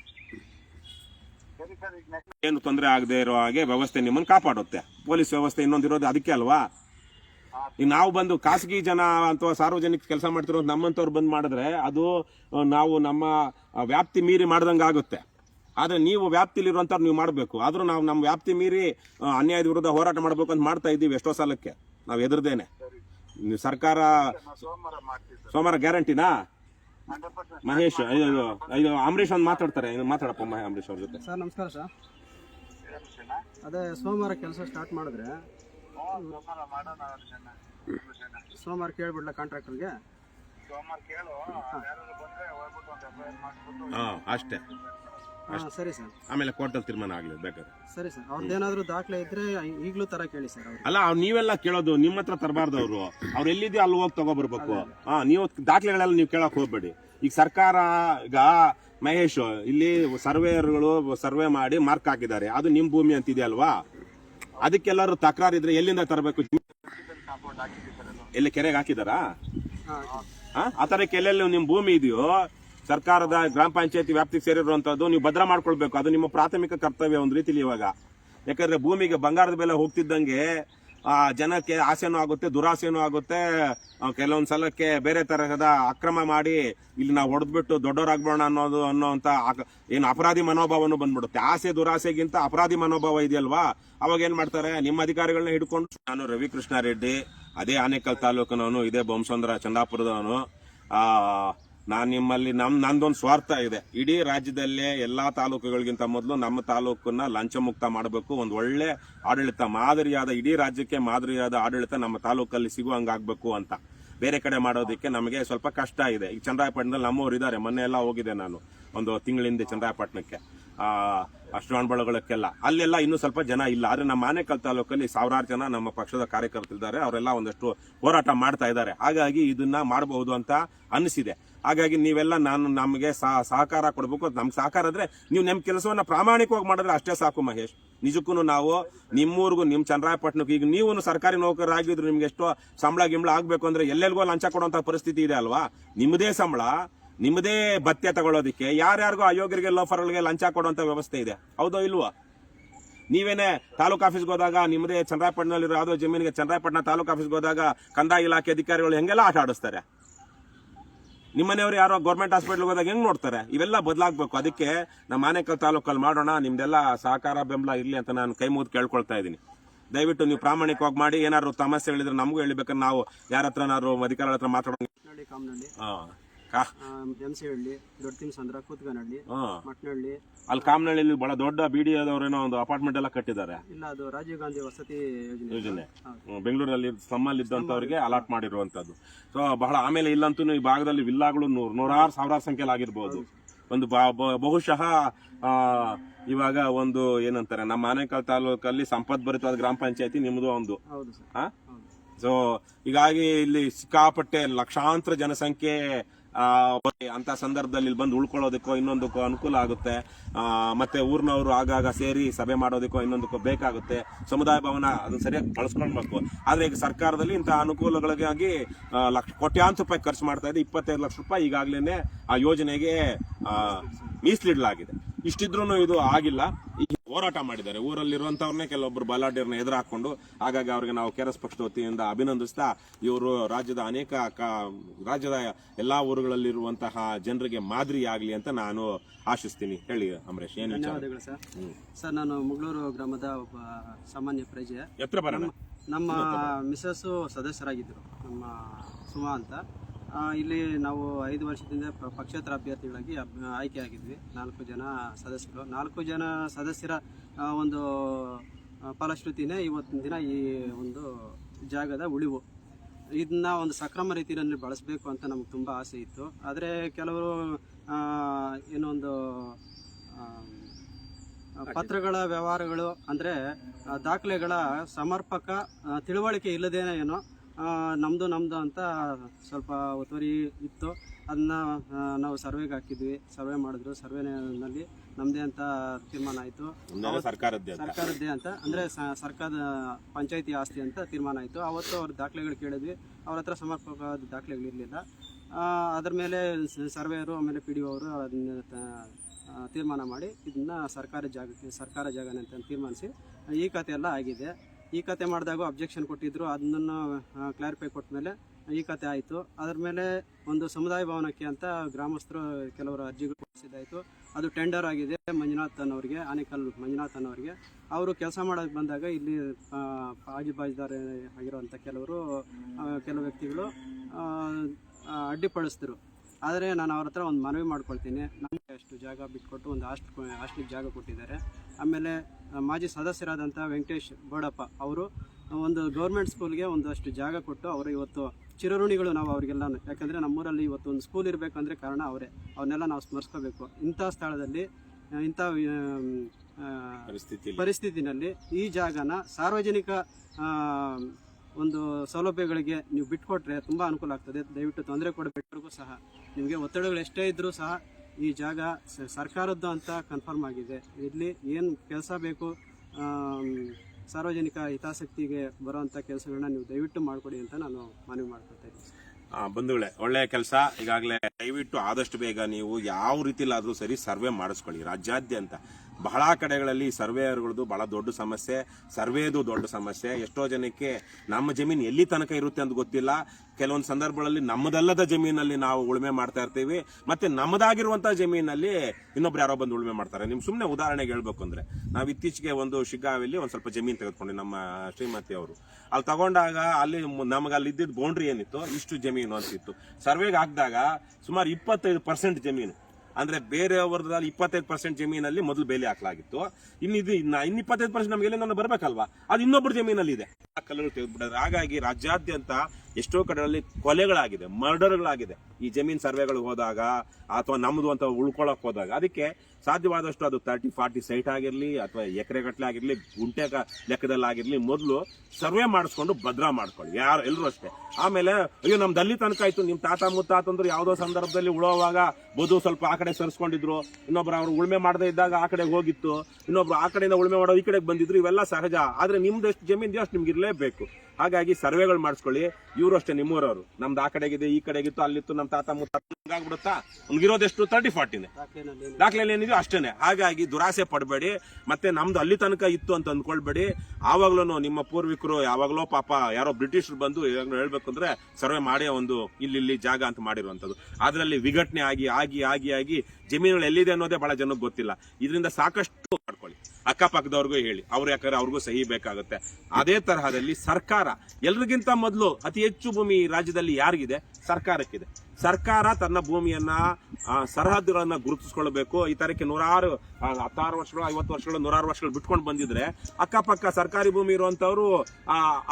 ಏನು ತೊಂದರೆ ಆಗದೆ ಇರೋ ಹಾಗೆ ವ್ಯವಸ್ಥೆ ನಿಮ್ಮನ್ನು ಕಾಪಾಡುತ್ತೆ. ಪೊಲೀಸ್ ವ್ಯವಸ್ಥೆ ಇನ್ನೊಂದಿರೋದು ಅದಕ್ಕೆ ಅಲ್ವಾ? ಈಗ ನಾವು ಬಂದು ಖಾಸಗಿ ಜನ ಅಥವಾ ಸಾರ್ವಜನಿಕ ಕೆಲಸ ಮಾಡ್ತಿರೋ ನಮ್ಮಂತವ್ರು ಬಂದ್ ಮಾಡಿದ್ರೆ ಅದು ನಾವು ನಮ್ಮ ವ್ಯಾಪ್ತಿ ಮೀರಿ ಮಾಡ್ದಂಗೆ ಆಗುತ್ತೆ ಆದ್ರೆ ನೀವು ವ್ಯಾಪ್ತಿಲಿರುವಂತವ್ರು ನೀವು ಮಾಡಬೇಕು. ಆದರೂ ನಾವು ನಮ್ಮ ವ್ಯಾಪ್ತಿ ಮೀರಿ ಅನ್ಯಾಯದ ವಿರುದ್ಧ ಹೋರಾಟ ಮಾಡಬೇಕು ಅಂತ ಮಾಡ್ತಾ ಇದ್ದೀವಿ ಎಷ್ಟೋ ಸಾಲಕ್ಕೆ. ನಾವು ಎದುರ್ದೇನೆ ನೀವು ಸರ್ಕಾರ ಸೋಮವಾರ ಗ್ಯಾರಂಟಿನಾ? ಮಹೇಶ್ ಇದು ಇದು ಅಂಬರೀಶ್ ಒಂದು ಮಾತಾಡ್ತಾರೆ. ಮಾತಾಡಪ್ಪ ಮಹೇ ಅಂಬರೀಶ್ ಅವ್ರ ಜೊತೆ. ಸರ್ ನಮಸ್ಕಾರ ಸರ್. ಅದೇ ಸೋಮವಾರ ಕೆಲಸ ಸ್ಟಾರ್ಟ್ ಮಾಡಿದ್ರೆ ಸೋಮವಾರ ಕೇಳ್ಬಿಡ್ಲ ಕಾಂಟ್ರಾಕ್ಟರ್ಗೆ ಹಾ ಅಷ್ಟೇ. ಸರಿ ಸರ್. ಆಮೇಲೆ ಕೋರ್ಟಲ್ಲಿ ತೀರ್ಮಾನ ಆಗಲಿ ಬೇಕಾದ್ರೆ. ಸರಿ ಸರ್ ಅವ್ರದ್ದೇನಾದ್ರೂ ದಾಖಲೆ ಇದ್ರೆ ಈಗಲೂ ತರ ಕೇಳಿ ಸರ್ ಅವ್ರು ಅಲ್ಲ ಅವ್ರು ನೀವೆಲ್ಲ ಕೇಳೋದು ನಿಮ್ಮ ಹತ್ರ ತರಬಾರ್ದು ಅವರು ಅವ್ರು ಎಲ್ಲಿದೆಯೋ ಅಲ್ಲಿ ಹೋಗಿ ತಗೊಬರ್ಬೇಕು. ಹಾ ನೀವು ದಾಖಲೆಗಳೆಲ್ಲ ನೀವು ಕೇಳಕ್ ಹೋಗ್ಬೇಡಿ. ಈಗ ಸರ್ಕಾರ ಈಗ ಮಹೇಶ್ ಇಲ್ಲಿ ಸರ್ವೇಯರ್ಗಳು ಸರ್ವೆ ಮಾಡಿ ಮಾರ್ಕ್ ಹಾಕಿದ್ದಾರೆ. ಅದು ನಿಮ್ಮ ಭೂಮಿ ಅಂತಿದೆ ಅಲ್ವಾ? ಅದಕ್ಕೆಲ್ಲರೂ ತಕರಾರಿದ್ರೆ ಎಲ್ಲಿಂದ ತರಬೇಕು? ಎಲ್ಲಿ ಕೆರೆಗೆ ಹಾಕಿದಾರಾ? ಆ? ಥರ ಎಲ್ಲೆಲ್ಲಿ ನಿಮ್ ಭೂಮಿ ಇದೆಯೋ ಸರ್ಕಾರದ ಗ್ರಾಮ ಪಂಚಾಯತಿ ವ್ಯಾಪ್ತಿಗೆ ಸೇರಿರುವಂತದ್ದು ನೀವು ಭದ್ರ ಮಾಡ್ಕೊಳ್ಬೇಕು. ಅದು ನಿಮ್ಮ ಪ್ರಾಥಮಿಕ ಕರ್ತವ್ಯ ಒಂದು ರೀತಿಲಿ ಇವಾಗ. ಯಾಕಂದ್ರೆ ಭೂಮಿಗೆ ಬಂಗಾರದ ಬೆಲೆ ಹೋಗ್ತಿದ್ದಂಗೆ, ಆ, ಜನಕ್ಕೆ ಆಸೆನೂ ಆಗುತ್ತೆ, ದುರಾಸೆನೂ ಆಗುತ್ತೆ. ಕೆಲವೊಂದು ಸಲಕ್ಕೆ ಬೇರೆ ತರಹದ ಅಕ್ರಮ ಮಾಡಿ ಇಲ್ಲಿ ನಾವು ಹೊಡೆದ್ಬಿಟ್ಟು ದೊಡ್ಡವರಾಗ್ಬೋಣ ಅನ್ನೋದು, ಅನ್ನೋಂತ ಆಕ- ಏನು ಅಪರಾಧಿ ಮನೋಭಾವನು ಬಂದ್ಬಿಡುತ್ತೆ. ಆಸೆ, ದುರಾಸೆಗಿಂತ ಅಪರಾಧಿ ಮನೋಭಾವ ಇದೆಯಲ್ವಾ? ಅವಾಗ ಏನ್ ಮಾಡ್ತಾರೆ? ನಿಮ್ಮ ಅಧಿಕಾರಿಗಳನ್ನ ಹಿಡ್ಕೊಂಡು ನಾನು ರವಿಕೃಷ್ಣ ರೆಡ್ಡಿ ಅದೇ ಆನೇಕಲ್ ತಾಲೂಕಿನವನು, ಇದೇ ಬೊಮ್ಮಸಂದ್ರ ಚಂದಾಪುರದವನು. ಆ ನಾನ್ ನಿಮ್ಮಲ್ಲಿ ನಮ್, ನಂದೊಂದು ಸ್ವಾರ್ಥ ಇದೆ. ಇಡೀ ರಾಜ್ಯದಲ್ಲೇ ಎಲ್ಲಾ ತಾಲೂಕುಗಳಿಗಿಂತ ಮೊದಲು ನಮ್ಮ ತಾಲೂಕನ್ನ ಲಂಚಮುಕ್ತ ಮಾಡಬೇಕು. ಒಂದು ಒಳ್ಳೆ ಆಡಳಿತ, ಮಾದರಿಯಾದ, ಇಡೀ ರಾಜ್ಯಕ್ಕೆ ಮಾದರಿಯಾದ ಆಡಳಿತ ನಮ್ಮ ತಾಲೂಕಲ್ಲಿ ಸಿಗುವಂಗಾಗಬೇಕು ಅಂತ. ಬೇರೆ ಕಡೆ ಮಾಡೋದಕ್ಕೆ ನಮಗೆ ಸ್ವಲ್ಪ ಕಷ್ಟ ಇದೆ. ಈಗ ಚಂದ್ರಾಯಪಟ್ಟಣದಲ್ಲಿ ನಮ್ಮವ್ರು ಇದ್ದಾರೆ. ಮೊನ್ನೆ ಎಲ್ಲ ಹೋಗಿದೆ ನಾನು ಒಂದು ತಿಂಗಳಿಂದ ಚಂದ್ರಾಯಪಟ್ಟಣಕ್ಕೆ. ಆ ಅಷ್ಟೊಂಬಳಗಳಕ್ಕೆಲ್ಲ ಅಲ್ಲೆಲ್ಲ ಇನ್ನೂ ಸ್ವಲ್ಪ ಜನ ಇಲ್ಲ. ಆದರೆ ನಮ್ಮ ಆನೇಕಲ್ ತಾಲೂಕಲ್ಲಿ ಸಾವಿರಾರು ಜನ ನಮ್ಮ ಪಕ್ಷದ ಕಾರ್ಯಕರ್ತರಿದ್ದಾರೆ. ಅವರೆಲ್ಲ ಒಂದಷ್ಟು ಹೋರಾಟ ಮಾಡ್ತಾ ಇದ್ದಾರೆ. ಹಾಗಾಗಿ ಇದನ್ನ ಮಾಡಬಹುದು ಅಂತ ಅನಿಸಿದೆ. ಹಾಗಾಗಿ ನೀವೆಲ್ಲ ನಾನು ನಮಗೆ ಸಹ- ಸಹಕಾರ ಕೊಡಬೇಕು. ನಮ್ಗೆ ಸಹಕಾರ ಆದರೆ ನೀವು ನಿಮ್ಮ ಕೆಲಸವನ್ನ ಪ್ರಾಮಾಣಿಕವಾಗಿ ಮಾಡಿದ್ರೆ ಅಷ್ಟೇ ಸಾಕು ಮಹೇಶ್. ನಿಜಕ್ಕೂ ನಾವು ನಿಮ್ಮೂರಿಗೂ ನಿಮ್ಮ ಚಂದ್ರಾಯಪಟ್ಟಣಕ್ಕೆ ಈಗ ನೀವು ಸರ್ಕಾರಿ ನೌಕರರಾಗಿದ್ರು ನಿಮ್ಗೆ ಎಷ್ಟೋ ಸಂಬಳ ಗಿಂಬಳ ಆಗಬೇಕು ಅಂದ್ರೆ ಎಲ್ಲೆಲ್ಗೋ ಲಂಚ ಕೊಡುವಂಥ ಪರಿಸ್ಥಿತಿ ಇದೆ ಅಲ್ವಾ? ನಿಮ್ಮದೇ ಸಂಬಳ ನಿಮ್ಮದೇ ಭತ್ಯೆ ತಗೊಳ್ಳೋದಿಕ್ಕೆ ಯಾರ್ಯಾರಿಗೂ ಅಯೋಗ್ಯರಿಗೆ, ಲೋಫರ್ಗಳಿಗೆ ಲಂಚ ಕೊಡುವಂಥ ವ್ಯವಸ್ಥೆ ಇದೆ. ಹೌದೋ ಇಲ್ವೋ? ನೀವೇನೇ ತಾಲೂಕು ಆಫೀಸ್ಗೆ ಹೋದಾಗ ನಿಮ್ಮದೇ ಚಂದ್ರಾಯಪಟ್ಟಣದಲ್ಲಿರೋ ಯಾವುದೋ ಜಮೀನಿಗೆ ಚಂದ್ರಾಯಪಟ್ಟಣ ತಾಲೂಕು ಆಫೀಸ್ಗೆ ಹೋದಾಗ ಕಂದಾಯ ಇಲಾಖೆ ಅಧಿಕಾರಿಗಳು ಹೆಂಗೆಲ್ಲ ಆಟ ಆಡಿಸ್ತಾರೆ? ನಿಮ್ಮನೆಯವರು ಯಾರೋ ಗೌರ್ಮೆಂಟ್ ಹಾಸ್ಪಿಟಲ್ ಹೋದಾಗ ಹೆಂಗ್ ನೋಡ್ತಾರೆ? ಇವೆಲ್ಲ ಬದಲಾಗಬೇಕು. ಅದಕ್ಕೆ ನಮ್ಮ ಆನೇಕಲ್ ತಾಲೂಕಲ್ಲಿ ಮಾಡೋಣ ನಿಮ್ದೆಲ್ಲ ಸಹಕಾರ ಬೆಂಬಲ ಇರಲಿ ಅಂತ ನಾನು ಕೈ ಮುಗಿದು ಕೇಳ್ಕೊಳ್ತಾ ಇದ್ದೀನಿ. ದಯವಿಟ್ಟು ನೀವು ಪ್ರಾಮಾಣಿಕವಾಗಿ ಮಾಡಿ ಏನಾದ್ರು ಸಮಸ್ಯೆಗಳಿದ್ರೆ ನಮಗೂ ಹೇಳಬೇಕಂದ್ರೆ ನಾವು ಯಾರ ಹತ್ರನಾದ್ರು ಅಧಿಕಾರಿಗಳ ಹತ್ರ ಮಾತಾಡೋಣ. ಹಾ. ಕಾ ಎಂ ಸಿ ಹಳ್ಳಿ ದೊಡ್ಡ ತಿಮ್ಸಂದ್ರ ಕೂತ್ಗನಹಳ್ಳಿ ಹಾ. ಮಟ್ನಳ್ಳಿ ಅಲ್ಲಿ ಕಾಮನಹಳ್ಳಿಲಿ ಬಹಳ ದೊಡ್ಡ ಬಿಡಿಯೋದವ್ರೇನೋ ಒಂದು ಅಪಾರ್ಟ್ಮೆಂಟ್ ಎಲ್ಲ ಕಟ್ಟಿದ್ದಾರೆ. ಇಲ್ಲ ಅದು ರಾಜೀವ್ ಗಾಂಧಿ ವಸತಿ ಯೋಜನೆ. ಬೆಂಗಳೂರಲ್ಲಿ ಸಮ್ಮಲ್ಲಿ ಇದ್ದಂಥವ್ರಿಗೆ ಅಲಾಟ್ ಮಾಡಿರುವಂತದ್ದು ಸೊ ಬಹಳ ಆಮೇಲೆ ಇಲ್ಲಂತೂ ಈ ಭಾಗದಲ್ಲಿ ವಿಲ್ಲಾಗಳು ನೂರ್ ನೂರಾರು ಸಾವಿರಾರು ಸಂಖ್ಯೆಯಲ್ಲಿ ಆಗಿರ್ಬೋದು. ಒಂದು ಬಹುಶಃ ಇವಾಗ ಒಂದು ಏನಂತಾರೆ ನಮ್ಮ ಆನೇಕಲ್ ತಾಲೂಕಲ್ಲಿ ಸಂಪದ್ಭರಿತವಾದ ಗ್ರಾಮ ಪಂಚಾಯತಿ ನಿಮ್ಮದು ಒಂದು. ಸೊ ಹೀಗಾಗಿ ಇಲ್ಲಿ ಸಿಕ್ಕಾಪಟ್ಟೆ ಲಕ್ಷಾಂತರ ಜನಸಂಖ್ಯೆ ಅಂತ ಸಂದರ್ಭದಲ್ಲಿ ಬಂದು ಉಳ್ಕೊಳ್ಳೋದಕ್ಕೋ ಇನ್ನೊಂದಕ್ಕೋ ಅನುಕೂಲ ಆಗುತ್ತೆ. ಮತ್ತೆ ಊರಿನವರು ಆಗಾಗ ಸೇರಿ ಸಭೆ ಮಾಡೋದಕ್ಕೋ ಇನ್ನೊಂದಕ್ಕೋ ಬೇಕಾಗುತ್ತೆ. ಸಮುದಾಯ ಭವನ ಅದನ್ನ ಸರಿಯಾಗಿ ಬಳಸ್ಕೊಳ್ಬೇಕು. ಆದ್ರೆ ಈಗ ಸರ್ಕಾರದಲ್ಲಿ ಇಂತಹ ಅನುಕೂಲಗಳಿಗಾಗಿ ಲಕ್ಷ ಕೋಟ್ಯಾಂತರ ರೂಪಾಯಿ ಖರ್ಚು ಮಾಡ್ತಾ ಇದೆ. ಇಪ್ಪತ್ತೈದು ಲಕ್ಷ ರೂಪಾಯಿ ಈಗಾಗಲೇ ಆ ಯೋಜನೆಗೆ ಮೀಸಲಿಡಲಾಗಿದೆ. ಇಷ್ಟಿದ್ರೂ ಇದು ಆಗಿಲ್ಲ. ಹೋರಾಟ ಮಾಡಿದ್ದಾರೆ. ಊರಲ್ಲಿರುವಂತವ್ರನ್ನೇ ಕೆಲವೊಬ್ರು ಬಲಾಢ್ಯರನ್ನ ಎದುರು ಹಾಕೊಂಡು ಹಾಗಾಗಿ ಅವ್ರಿಗೆ ನಾವು ಕೆರಸ್ ಪಕ್ಷದ ವತಿಯಿಂದ ಅಭಿನಂದಿಸ್ತಾ ಇವರು ರಾಜ್ಯದ ಅನೇಕ ರಾಜ್ಯದ ಎಲ್ಲಾ ಊರುಗಳಲ್ಲಿರುವಂತಹ ಜನರಿಗೆ ಮಾದರಿಯಾಗಲಿ ಅಂತ ನಾನು ಆಶಿಸ್ತೀನಿ. ಹೇಳಿ ಅಮರೇಶ್ ಏನು ಧನ್ಯವಾದಗಳು ಸರ್. ಸರ್ ನಾನು ಮುಗಳೂರು ಗ್ರಾಮದ ಒಬ್ಬ ಸಾಮಾನ್ಯ ಪ್ರಜೆ. ಎತ್ರ ಬರೋಣ. ನಮ್ಮ ಮಿಸಸ್ಸು ಸದಸ್ಯರಾಗಿದ್ದರು. ನಮ್ಮ ಸುಮಾ ಅಂತ. ಇಲ್ಲಿ ನಾವು ಐದು ವರ್ಷದಿಂದ ಪ- ಪಕ್ಷೇತರ ಅಭ್ಯರ್ಥಿಗಳಾಗಿ ಅಬ್- ಆಯ್ಕೆಯಾಗಿದ್ವಿ. ನಾಲ್ಕು ಜನ ಸದಸ್ಯರು. ನಾಲ್ಕು ಜನ ಸದಸ್ಯರ ಒಂದು ಫಲಶ್ರುತಿನೇ ಇವತ್ತಿನ ದಿನ ಈ ಒಂದು ಜಾಗದ ಉಳಿವು. ಇದನ್ನ ಒಂದು ಸಕ್ರಮ ರೀತಿಯಲ್ಲಿ ಬಳಸಬೇಕು ಅಂತ ನಮ್ಗೆ ತುಂಬ ಆಸೆ ಇತ್ತು. ಆದರೆ ಕೆಲವರು ಇನ್ನೊಂದು ಪತ್ರಗಳ ವ್ಯವಹಾರಗಳು ಅಂದರೆ ದಾಖಲೆಗಳ ಸಮರ್ಪಕ ತಿಳುವಳಿಕೆ ಇಲ್ಲದೇನೋ ಏನೋ ಆ, ನಮ್ದು ನಮ್ದು ಅಂತ ಸ್ವಲ್ಪ ಒತ್ತುವರಿ ಇತ್ತು. ಅದನ್ನ ನಾವು ಸರ್ವೆಗೆ ಹಾಕಿದ್ವಿ. ಸರ್ವೆ ಮಾಡಿದ್ರು. ಸರ್ವೆನಲ್ಲಿ ನಮ್ಮದೇ ಅಂತ ತೀರ್ಮಾನ ಆಯಿತು. ಸರ್ಕಾರದ್ದೇ ಅಂತ. ಸರ್ಕಾರದ್ದೇ ಅಂತ. ಅಂದರೆ ಸರ್ಕಾರದ ಪಂಚಾಯತಿ ಆಸ್ತಿ ಅಂತ ತೀರ್ಮಾನ ಆಯಿತು. ಅವತ್ತು ಅವ್ರ ದಾಖಲೆಗಳು ಕೇಳಿದ್ವಿ. ಅವ್ರ ಹತ್ರ ಸಮರ್ಪಕವಾದ ದಾಖಲೆಗಳು ಇರಲಿಲ್ಲ. ಅದ್ರ ಮೇಲೆ ಸರ್ವೇಯರು ಆಮೇಲೆ ಪಿ ಡಿ ಅವರು ಅದನ್ನ ತೀರ್ಮಾನ ಮಾಡಿ ಇದನ್ನ ಸರ್ಕಾರಿ ಜಾಗಕ್ಕೆ ಸರ್ಕಾರ ಜಾಗನೇ ಅಂತ ತೀರ್ಮಾನಿಸಿ ಈ ಕತೆ ಎಲ್ಲ ಆಗಿದೆ. ಈ ಕತೆ ಮಾಡಿದಾಗ ಅಬ್ಜೆಕ್ಷನ್ ಕೊಟ್ಟಿದ್ರು. ಅದನ್ನು ಕ್ಲಾರಿಫೈ ಕೊಟ್ಟ ಮೇಲೆ ಈ ಕತೆ ಆಯಿತು. ಅದ್ರ ಮೇಲೆ ಒಂದು ಸಮುದಾಯ ಭವನಕ್ಕೆ ಅಂತ ಗ್ರಾಮಸ್ಥರು ಕೆಲವರು ಅರ್ಜಿಗಳು ಕೊಡಿಸಿದ್ದಾಯಿತು ಅದು ಟೆಂಡರ್ ಆಗಿದೆ ಮಂಜುನಾಥ್ ಅನ್ನೋರಿಗೆ ಆನೇಕಲ್ ಮಂಜುನಾಥ್ ಅನ್ನೋರಿಗೆ ಅವರು ಕೆಲಸ ಮಾಡೋಕ್ಕೆ ಬಂದಾಗ ಇಲ್ಲಿ ಆಜುಬಾಜುದಾರೆ ಆಜು ಬಾಜುದಾರ ಆಗಿರುವಂಥ ಕೆಲವರು ಕೆಲವು ವ್ಯಕ್ತಿಗಳು ಅಡ್ಡಿಪಡಿಸಿದ್ರು ಆದರೆ ನಾನು ಅವ್ರ ಹತ್ರ ಒಂದು ಮನವಿ ಮಾಡ್ಕೊಳ್ತೀನಿ. ನಮಗೆ ಅಷ್ಟು ಜಾಗ ಬಿಟ್ಕೊಟ್ಟು ಒಂದು ಹಾಸ್ಟ್ ಹಾಸ್ಟ್ಲಿಗೆ ಜಾಗ ಕೊಟ್ಟಿದ್ದಾರೆ. ಆಮೇಲೆ ಮಾಜಿ ಸದಸ್ಯರಾದಂಥ ವೆಂಕಟೇಶ್ ಬೋಡಪ್ಪ ಅವರು ಒಂದು ಗೌರ್ಮೆಂಟ್ ಸ್ಕೂಲ್ಗೆ ಒಂದಷ್ಟು ಜಾಗ ಕೊಟ್ಟು ಅವರು ಇವತ್ತು ಚಿರಋಣಿಗಳು ನಾವು ಅವರಿಗೆಲ್ಲ ಯಾಕಂದರೆ ನಮ್ಮೂರಲ್ಲಿ ಇವತ್ತು ಒಂದು ಸ್ಕೂಲ್ ಇರಬೇಕಂದ್ರೆ ಕಾರಣ ಅವರೇ. ಅವನ್ನೆಲ್ಲ ನಾವು ಸ್ಮರಿಸ್ಕೋಬೇಕು. ಇಂಥ ಸ್ಥಳದಲ್ಲಿ ಇಂಥ ಪರಿಸ್ಥಿತಿ ಪರಿಸ್ಥಿತಿನಲ್ಲಿ ಈ ಜಾಗನ ಸಾರ್ವಜನಿಕ ಒಂದು ಸೌಲಭ್ಯಗಳಿಗೆ ನೀವು ಬಿಟ್ಕೊಟ್ರೆ ತುಂಬ ಅನುಕೂಲ ಆಗ್ತದೆ. ದಯವಿಟ್ಟು ತೊಂದರೆ ಕೊಡಬೇಕರಿಗೂ ಸಹ. ನಿಮಗೆ ಒತ್ತಡಗಳು ಎಷ್ಟೇ ಇದ್ದರೂ ಸಹ ಈ ಜಾಗ ಸರ್ಕಾರದ್ದು ಅಂತ ಕನ್ಫರ್ಮ್ ಆಗಿದೆ. ಇಲ್ಲಿ ಏನು ಕೆಲಸ ಬೇಕು ಸಾರ್ವಜನಿಕ ಹಿತಾಸಕ್ತಿಗೆ ಬರುವಂಥ ಕೆಲಸಗಳನ್ನ ನೀವು ದಯವಿಟ್ಟು ಮಾಡಿಕೊಡಿ ಅಂತ ನಾನು ಮನವಿ ಮಾಡ್ಕೊತಾ ಇದ್ದೀನಿ. ಬಂಧುಗಳೇ ಒಳ್ಳೆಯ ಕೆಲಸ. ಈಗಾಗಲೇ ದಯವಿಟ್ಟು ಆದಷ್ಟು ಬೇಗ ನೀವು ಯಾವ ರೀತಿಲಾದರೂ ಸರಿ ಸರ್ವೆ ಮಾಡಿಸ್ಕೊಳ್ಳಿ ರಾಜ್ಯಾದ್ಯಂತ. ಬಹಳ ಕಡೆಗಳಲ್ಲಿ ಸರ್ವೇಯರ್ಗಳದ್ದು ಬಹಳ ದೊಡ್ಡ ಸಮಸ್ಯೆ, ಸರ್ವೇದು ದೊಡ್ಡ ಸಮಸ್ಯೆ. ಎಷ್ಟೋ ಜನಕ್ಕೆ ನಮ್ಮ ಜಮೀನು ಎಲ್ಲಿ ತನಕ ಇರುತ್ತೆ ಅಂತ ಗೊತ್ತಿಲ್ಲ. ಕೆಲವೊಂದು ಸಂದರ್ಭಗಳಲ್ಲಿ ನಮ್ಮದಲ್ಲದ ಜಮೀನಲ್ಲಿ ನಾವು ಉಳುಮೆ ಮಾಡ್ತಾ ಇರ್ತೀವಿ. ಮತ್ತೆ ನಮ್ಮದಾಗಿರುವಂತಹ ಜಮೀನಲ್ಲಿ ಇನ್ನೊಬ್ರು ಯಾರೋ ಬಂದು ಉಳುಮೆ ಮಾಡ್ತಾರೆ. ನಿಮ್ ಸುಮ್ಮನೆ ಉದಾಹರಣೆಗೆ ಹೇಳ್ಬೇಕು ಅಂದ್ರೆ, ನಾವು ಇತ್ತೀಚೆಗೆ ಒಂದು ಶಿಗ್ಗಾವಿಲಿ ಒಂದ್ ಸ್ವಲ್ಪ ಜಮೀನು ತೆಗೆದುಕೊಂಡ್ವಿ ನಮ್ಮ ಶ್ರೀಮತಿ ಅವರು. ಅಲ್ಲಿ ತಗೊಂಡಾಗ ಅಲ್ಲಿ ನಮಗೆ ಅಲ್ಲಿ ಇದ್ದಿದ್ದು ಬೌಂಡ್ರಿ ಏನಿತ್ತು? ಇಷ್ಟು ಜಮೀನು ಅಂತಿತ್ತು. ಸರ್ವೆಗೆ ಹಾಕಿದಾಗ ಸುಮಾರು ಇಪ್ಪತ್ತೈದು ಪರ್ಸೆಂಟ್ ಜಮೀನು. ಅಂದ್ರೆ ಬೇರೆಯವರದಲ್ಲಿ ಇಪ್ಪತ್ತೈದು ಪರ್ಸೆಂಟ್ ಜಮೀನಲ್ಲಿ ಮೊದಲು ಬೇಲಿ ಹಾಕಲಾಗಿತ್ತು. ಇನ್ನಿದು ಇನ್ನ ಇನ್ನು ಇಪ್ಪತ್ತೈದು ಪರ್ಸೆಂಟ್ ನಮಗೆ ನನ್ನ ಬರಬೇಕಲ್ವಾ? ಅದು ಇನ್ನೊಬ್ಬರ ಜಮೀನಲ್ಲಿ ಇದೆ ಕಲ್ಲರು ತೆಗೆದ್ಬಿಡೋದು. ಹಾಗಾಗಿ ರಾಜ್ಯಾದ್ಯಂತ ಎಷ್ಟೋ ಕಡೆಗಳಲ್ಲಿ ಕೊಲೆಗಳಾಗಿದೆ ಮರ್ಡರ್ಗಳಾಗಿದೆ ಈ ಜಮೀನ್ ಸರ್ವೆಗಳು ಹೋದಾಗ ಅಥವಾ ನಮ್ದು ಅಂತ ಉಳ್ಕೊಳ್ಳೋಕೆ ಹೋದಾಗ ಅದಕ್ಕೆ ಸಾಧ್ಯವಾದಷ್ಟು ಅದು ತರ್ಟಿ ಫಾರ್ಟಿ ಸೈಟ್ ಆಗಿರಲಿ ಅಥವಾ ಎಕರೆ ಆಗಿರಲಿ, ಗುಂಟೆ ಕ- ಲೆಕ್ಕದಲ್ಲಿ ಆಗಿರ್ಲಿ, ಮೊದಲು ಸರ್ವೆ ಮಾಡಿಸ್ಕೊಂಡು ಭದ್ರಾ ಮಾಡ್ಕೊಳ್ಳಿ. ಯಾರು ಎಲ್ಲರೂ ಅಷ್ಟೇ. ಆಮೇಲೆ, ಅಯ್ಯೋ ನಮ್ದು ಅಲ್ಲಿ ತನಕ ಆಯ್ತು. ನಿಮ್ಮ ತಾತ ಮುತ್ತಾತ ಅಂದ್ರೆ ಯಾವ್ದೋ ಸಂದರ್ಭದಲ್ಲಿ ಉಳೋವಾಗ ಬದು ಸ್ವಲ್ಪ ಆ ಕಡೆ ಸರಿಸ್ಕೊಂಡಿದ್ರು. ಇನ್ನೊಬ್ರು ಅವರು ಉಳುಮೆ ಮಾಡದೇ ಇದ್ದಾಗ ಆ ಕಡೆ ಹೋಗಿತ್ತು. ಇನ್ನೊಬ್ರು ಆ ಕಡೆಯಿಂದ ಉಳುಮೆ ಮಾಡೋ ಈ ಕಡೆಗೆ ಬಂದಿದ್ರು. ಇವೆಲ್ಲ ಸಹಜ. ಆದ್ರೆ ನಿಮ್ದು ಎಷ್ಟು ಜಮೀನ್ ಅಷ್ಟು ನಿಮ್ಗೆ ಇರಲೇಬೇಕು. ಹಾಗಾಗಿ ಸರ್ವೆಗಳು ಮಾಡಿಸ್ಕೊಳ್ಳಿ. ಇವರು ಅಷ್ಟೇ ನಿಮ್ಮೂರವರು. ನಮ್ದು ಆ ಕಡೆಗಿದೆ, ಈ ಕಡೆಗಿತ್ತು, ಅಲ್ಲಿತ್ತು ನಮ್ಮ ತಾತ ಮುತ್ತಾತ ಆಗ್ಬಿಡುತ್ತಾ ಎಷ್ಟು ತರ್ಟಿ ಫಾರ್ಟಿನೇ ದಾಖಲೆಯಲ್ಲಿ ಏನಿದೆಯೋ ಅಷ್ಟೇನೆ. ಹಾಗಾಗಿ ದುರಾಸೆ ಪಡಬೇಡಿ. ಮತ್ತೆ ನಮ್ದು ಅಲ್ಲಿ ತನಕ ಇತ್ತು ಅಂತ ಅಂದ್ಕೊಳ್ಬೇಡಿ. ಆವಾಗ್ಲೂ ನಿಮ್ಮ ಪೂರ್ವಿಕರು, ಯಾವಾಗಲೋ ಪಾಪ ಯಾರೋ ಬ್ರಿಟಿಷರು ಬಂದು ಇವಾಗ್ಲೂ ಹೇಳ್ಬೇಕು ಅಂದ್ರೆ ಸರ್ವೆ ಮಾಡೇ ಒಂದು ಇಲ್ಲಿ ಜಾಗ ಅಂತ ಮಾಡಿರುವಂತದ್ದು ಅದರಲ್ಲಿ ವಿಘಟನೆ ಆಗಿ ಆಗಿ ಆಗಿ ಆಗಿ ಜಮೀನುಗಳು ಎಲ್ಲಿದೆ ಅನ್ನೋದೇ ಬಹಳ ಜನಕ್ಕೆ ಗೊತ್ತಿಲ್ಲ. ಇದರಿಂದ ಸಾಕಷ್ಟು ಮಾಡ್ಕೊಳ್ಳಿ. ಅಕ್ಕಪಕ್ಕದವ್ರಿಗೂ ಹೇಳಿ. ಅವ್ರು ಯಾಕಂದ್ರೆ ಅವ್ರಿಗೂ ಸಹಿ ಬೇಕಾಗುತ್ತೆ. ಅದೇ ತರಹದಲ್ಲಿ ಸರ್ಕಾರ. ಎಲ್ರಿಗಿಂತ ಮೊದಲು ಅತಿ ಹೆಚ್ಚು ಭೂಮಿ ರಾಜ್ಯದಲ್ಲಿ ಯಾರಿಗಿದೆ? ಸರ್ಕಾರಕ್ಕಿದೆ. ಸರ್ಕಾರ ತನ್ನ ಭೂಮಿಯನ್ನ ಸರಹದ್ದುಗಳನ್ನ ಗುರುತಿಸ್ಕೊಳ್ಬೇಕು. ಈ ತರಕ್ಕೆ ನೂರಾರು ಹತ್ತಾರು ವರ್ಷಗಳು, ಐವತ್ತು ವರ್ಷಗಳು, ನೂರಾರು ವರ್ಷಗಳು ಬಿಟ್ಕೊಂಡು ಬಂದಿದ್ರೆ ಅಕ್ಕಪಕ್ಕ ಸರ್ಕಾರಿ ಭೂಮಿ ಇರುವಂತವ್ರು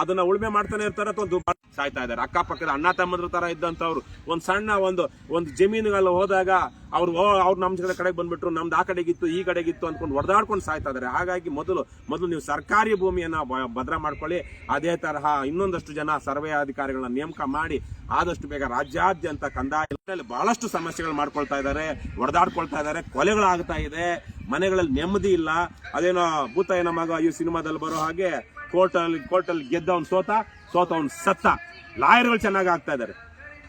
ಅದನ್ನ ಉಳುಮೆ ಮಾಡ್ತಾನೆ ಇರ್ತಾರೆ ಅಥವಾ ದುಡ್ಡು ಸಾಯ್ತಾ ಇದ್ದಾರೆ. ಅಕ್ಕಪಕ್ಕದ ಅಣ್ಣ ತಮ್ಮದ್ರ ತರ ಇದ್ದಂತವ್ರು, ಒಂದು ಸಣ್ಣ ಒಂದು ಒಂದು ಜಮೀನುಗಳು ಹೋದಾಗ ಅವ್ರು ಅವ್ರು ನಮ್ಮ ಕಡೆಗೆ ಬಂದ್ಬಿಟ್ರು, ನಮ್ದು ಆ ಕಡೆಗಿತ್ತು, ಈ ಕಡೆಗಿತ್ತು ಅಂದ್ಕೊಂಡು ಹೊಡೆದಾಡ್ಕೊಂಡು ಸಾಯ್ತಾ ಇದಾರೆ ಹಾಗಾಗಿ ಮೊದಲು ಮೊದಲು ನೀವು ಸರ್ಕಾರಿ ಭೂಮಿಯನ್ನ ಭದ್ರ ಮಾಡ್ಕೊಳ್ಳಿ. ಅದೇ ತರಹ ಇನ್ನೊಂದಷ್ಟು ಜನ ಸರ್ವೆ ಅಧಿಕಾರಿಗಳನ್ನ ನೇಮಕ ಮಾಡಿ ಆದಷ್ಟು ಬೇಗ ರಾಜ್ಯಾದ್ಯಂತ ಕಂದಾಯ ಬಹಳಷ್ಟು ಸಮಸ್ಯೆಗಳು ಮಾಡ್ಕೊಳ್ತಾ ಇದ್ದಾರೆ ಹೊಡೆದಾಡ್ಕೊಳ್ತಾ ಇದ್ದಾರೆ, ಕೊಲೆಗಳಾಗ್ತಾ ಇದೆ. ಮನೆಗಳಲ್ಲಿ ನೆಮ್ಮದಿ ಇಲ್ಲ. ಅದೇನೋ ಭೂತಾಯನ ಮಗ ಈ ಸಿನಿಮಾದಲ್ಲಿ ಬರೋ ಹಾಗೆ ಕೋರ್ಟಲ್ಲಿ ಕೋರ್ಟಲ್ಲಿ ಗೆದ್ದವನು ಸೋತ, ಸೋತವನು ಸತ್ತ. ಲಾಯರ್ಗಳು ಚೆನ್ನಾಗಿ ಆಗ್ತಾ ಇದ್ದಾರೆ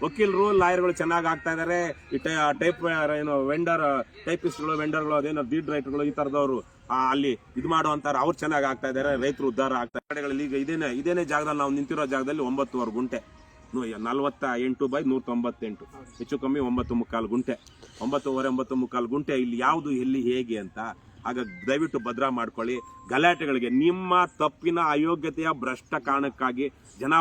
ವಕೀಲರು, ಲಾಯರ್ಗಳು ಚೆನ್ನಾಗಿ ಆಗ್ತಾ ಇದ್ದಾರೆ ಈ ಟೈಪ್ ಏನು, ವೆಂಡರ್, ಟೈಪಿಸ್ಟ್ಗಳು, ವೆಂಡರ್ಗಳು, ಅದೇನೋ ಡೀಡ್ ರೈಟರ್ಗಳು ಈ ಥರದವರು ಅಲ್ಲಿ ಇದು ಮಾಡುವಂತಾರೆ ಅವ್ರು ಚೆನ್ನಾಗಿ ಆಗ್ತಾ ಇದ್ದಾರೆ ರೈತರು ಉದ್ಧಾರ ಆಗ್ತಾ ಕಡೆಗಳಲ್ಲಿ ಈಗ ಇದೇನೆ ಇದೇನೆ ಜಾಗದಲ್ಲಿ ನಾವು ನಿಂತಿರೋ ಜಾಗದಲ್ಲಿ ಒಂಬತ್ತುವರೆ ಗುಂಟೆ. ನಲವತ್ತ ಎಂಟು ಬೈ ನೂರ ತೊಂಬತ್ತೆಂಟು ಹೆಚ್ಚು ಕಮ್ಮಿ ಒಂಬತ್ತು ಮುಕ್ಕಾಲು ಗುಂಟೆ. ಒಂಬತ್ತುವರೆ, ಒಂಬತ್ತು ಮುಕ್ಕಾಲು ಗುಂಟೆ ಇಲ್ಲಿ ಯಾವುದು, ಎಲ್ಲಿ ಹೇಗೆ ಅಂತ ಆಗ ದಯವಿಟ್ಟು ಭದ್ರ ಮಾಡ್ಕೊಳ್ಳಿ. ಗಲಾಟೆಗಳಿಗೆ ನಿಮ್ಮ ತಪ್ಪಿನ ಅಯೋಗ್ಯತೆಯ ಭ್ರಷ್ಟ ಕಾರಣಕ್ಕಾಗಿ ಜನ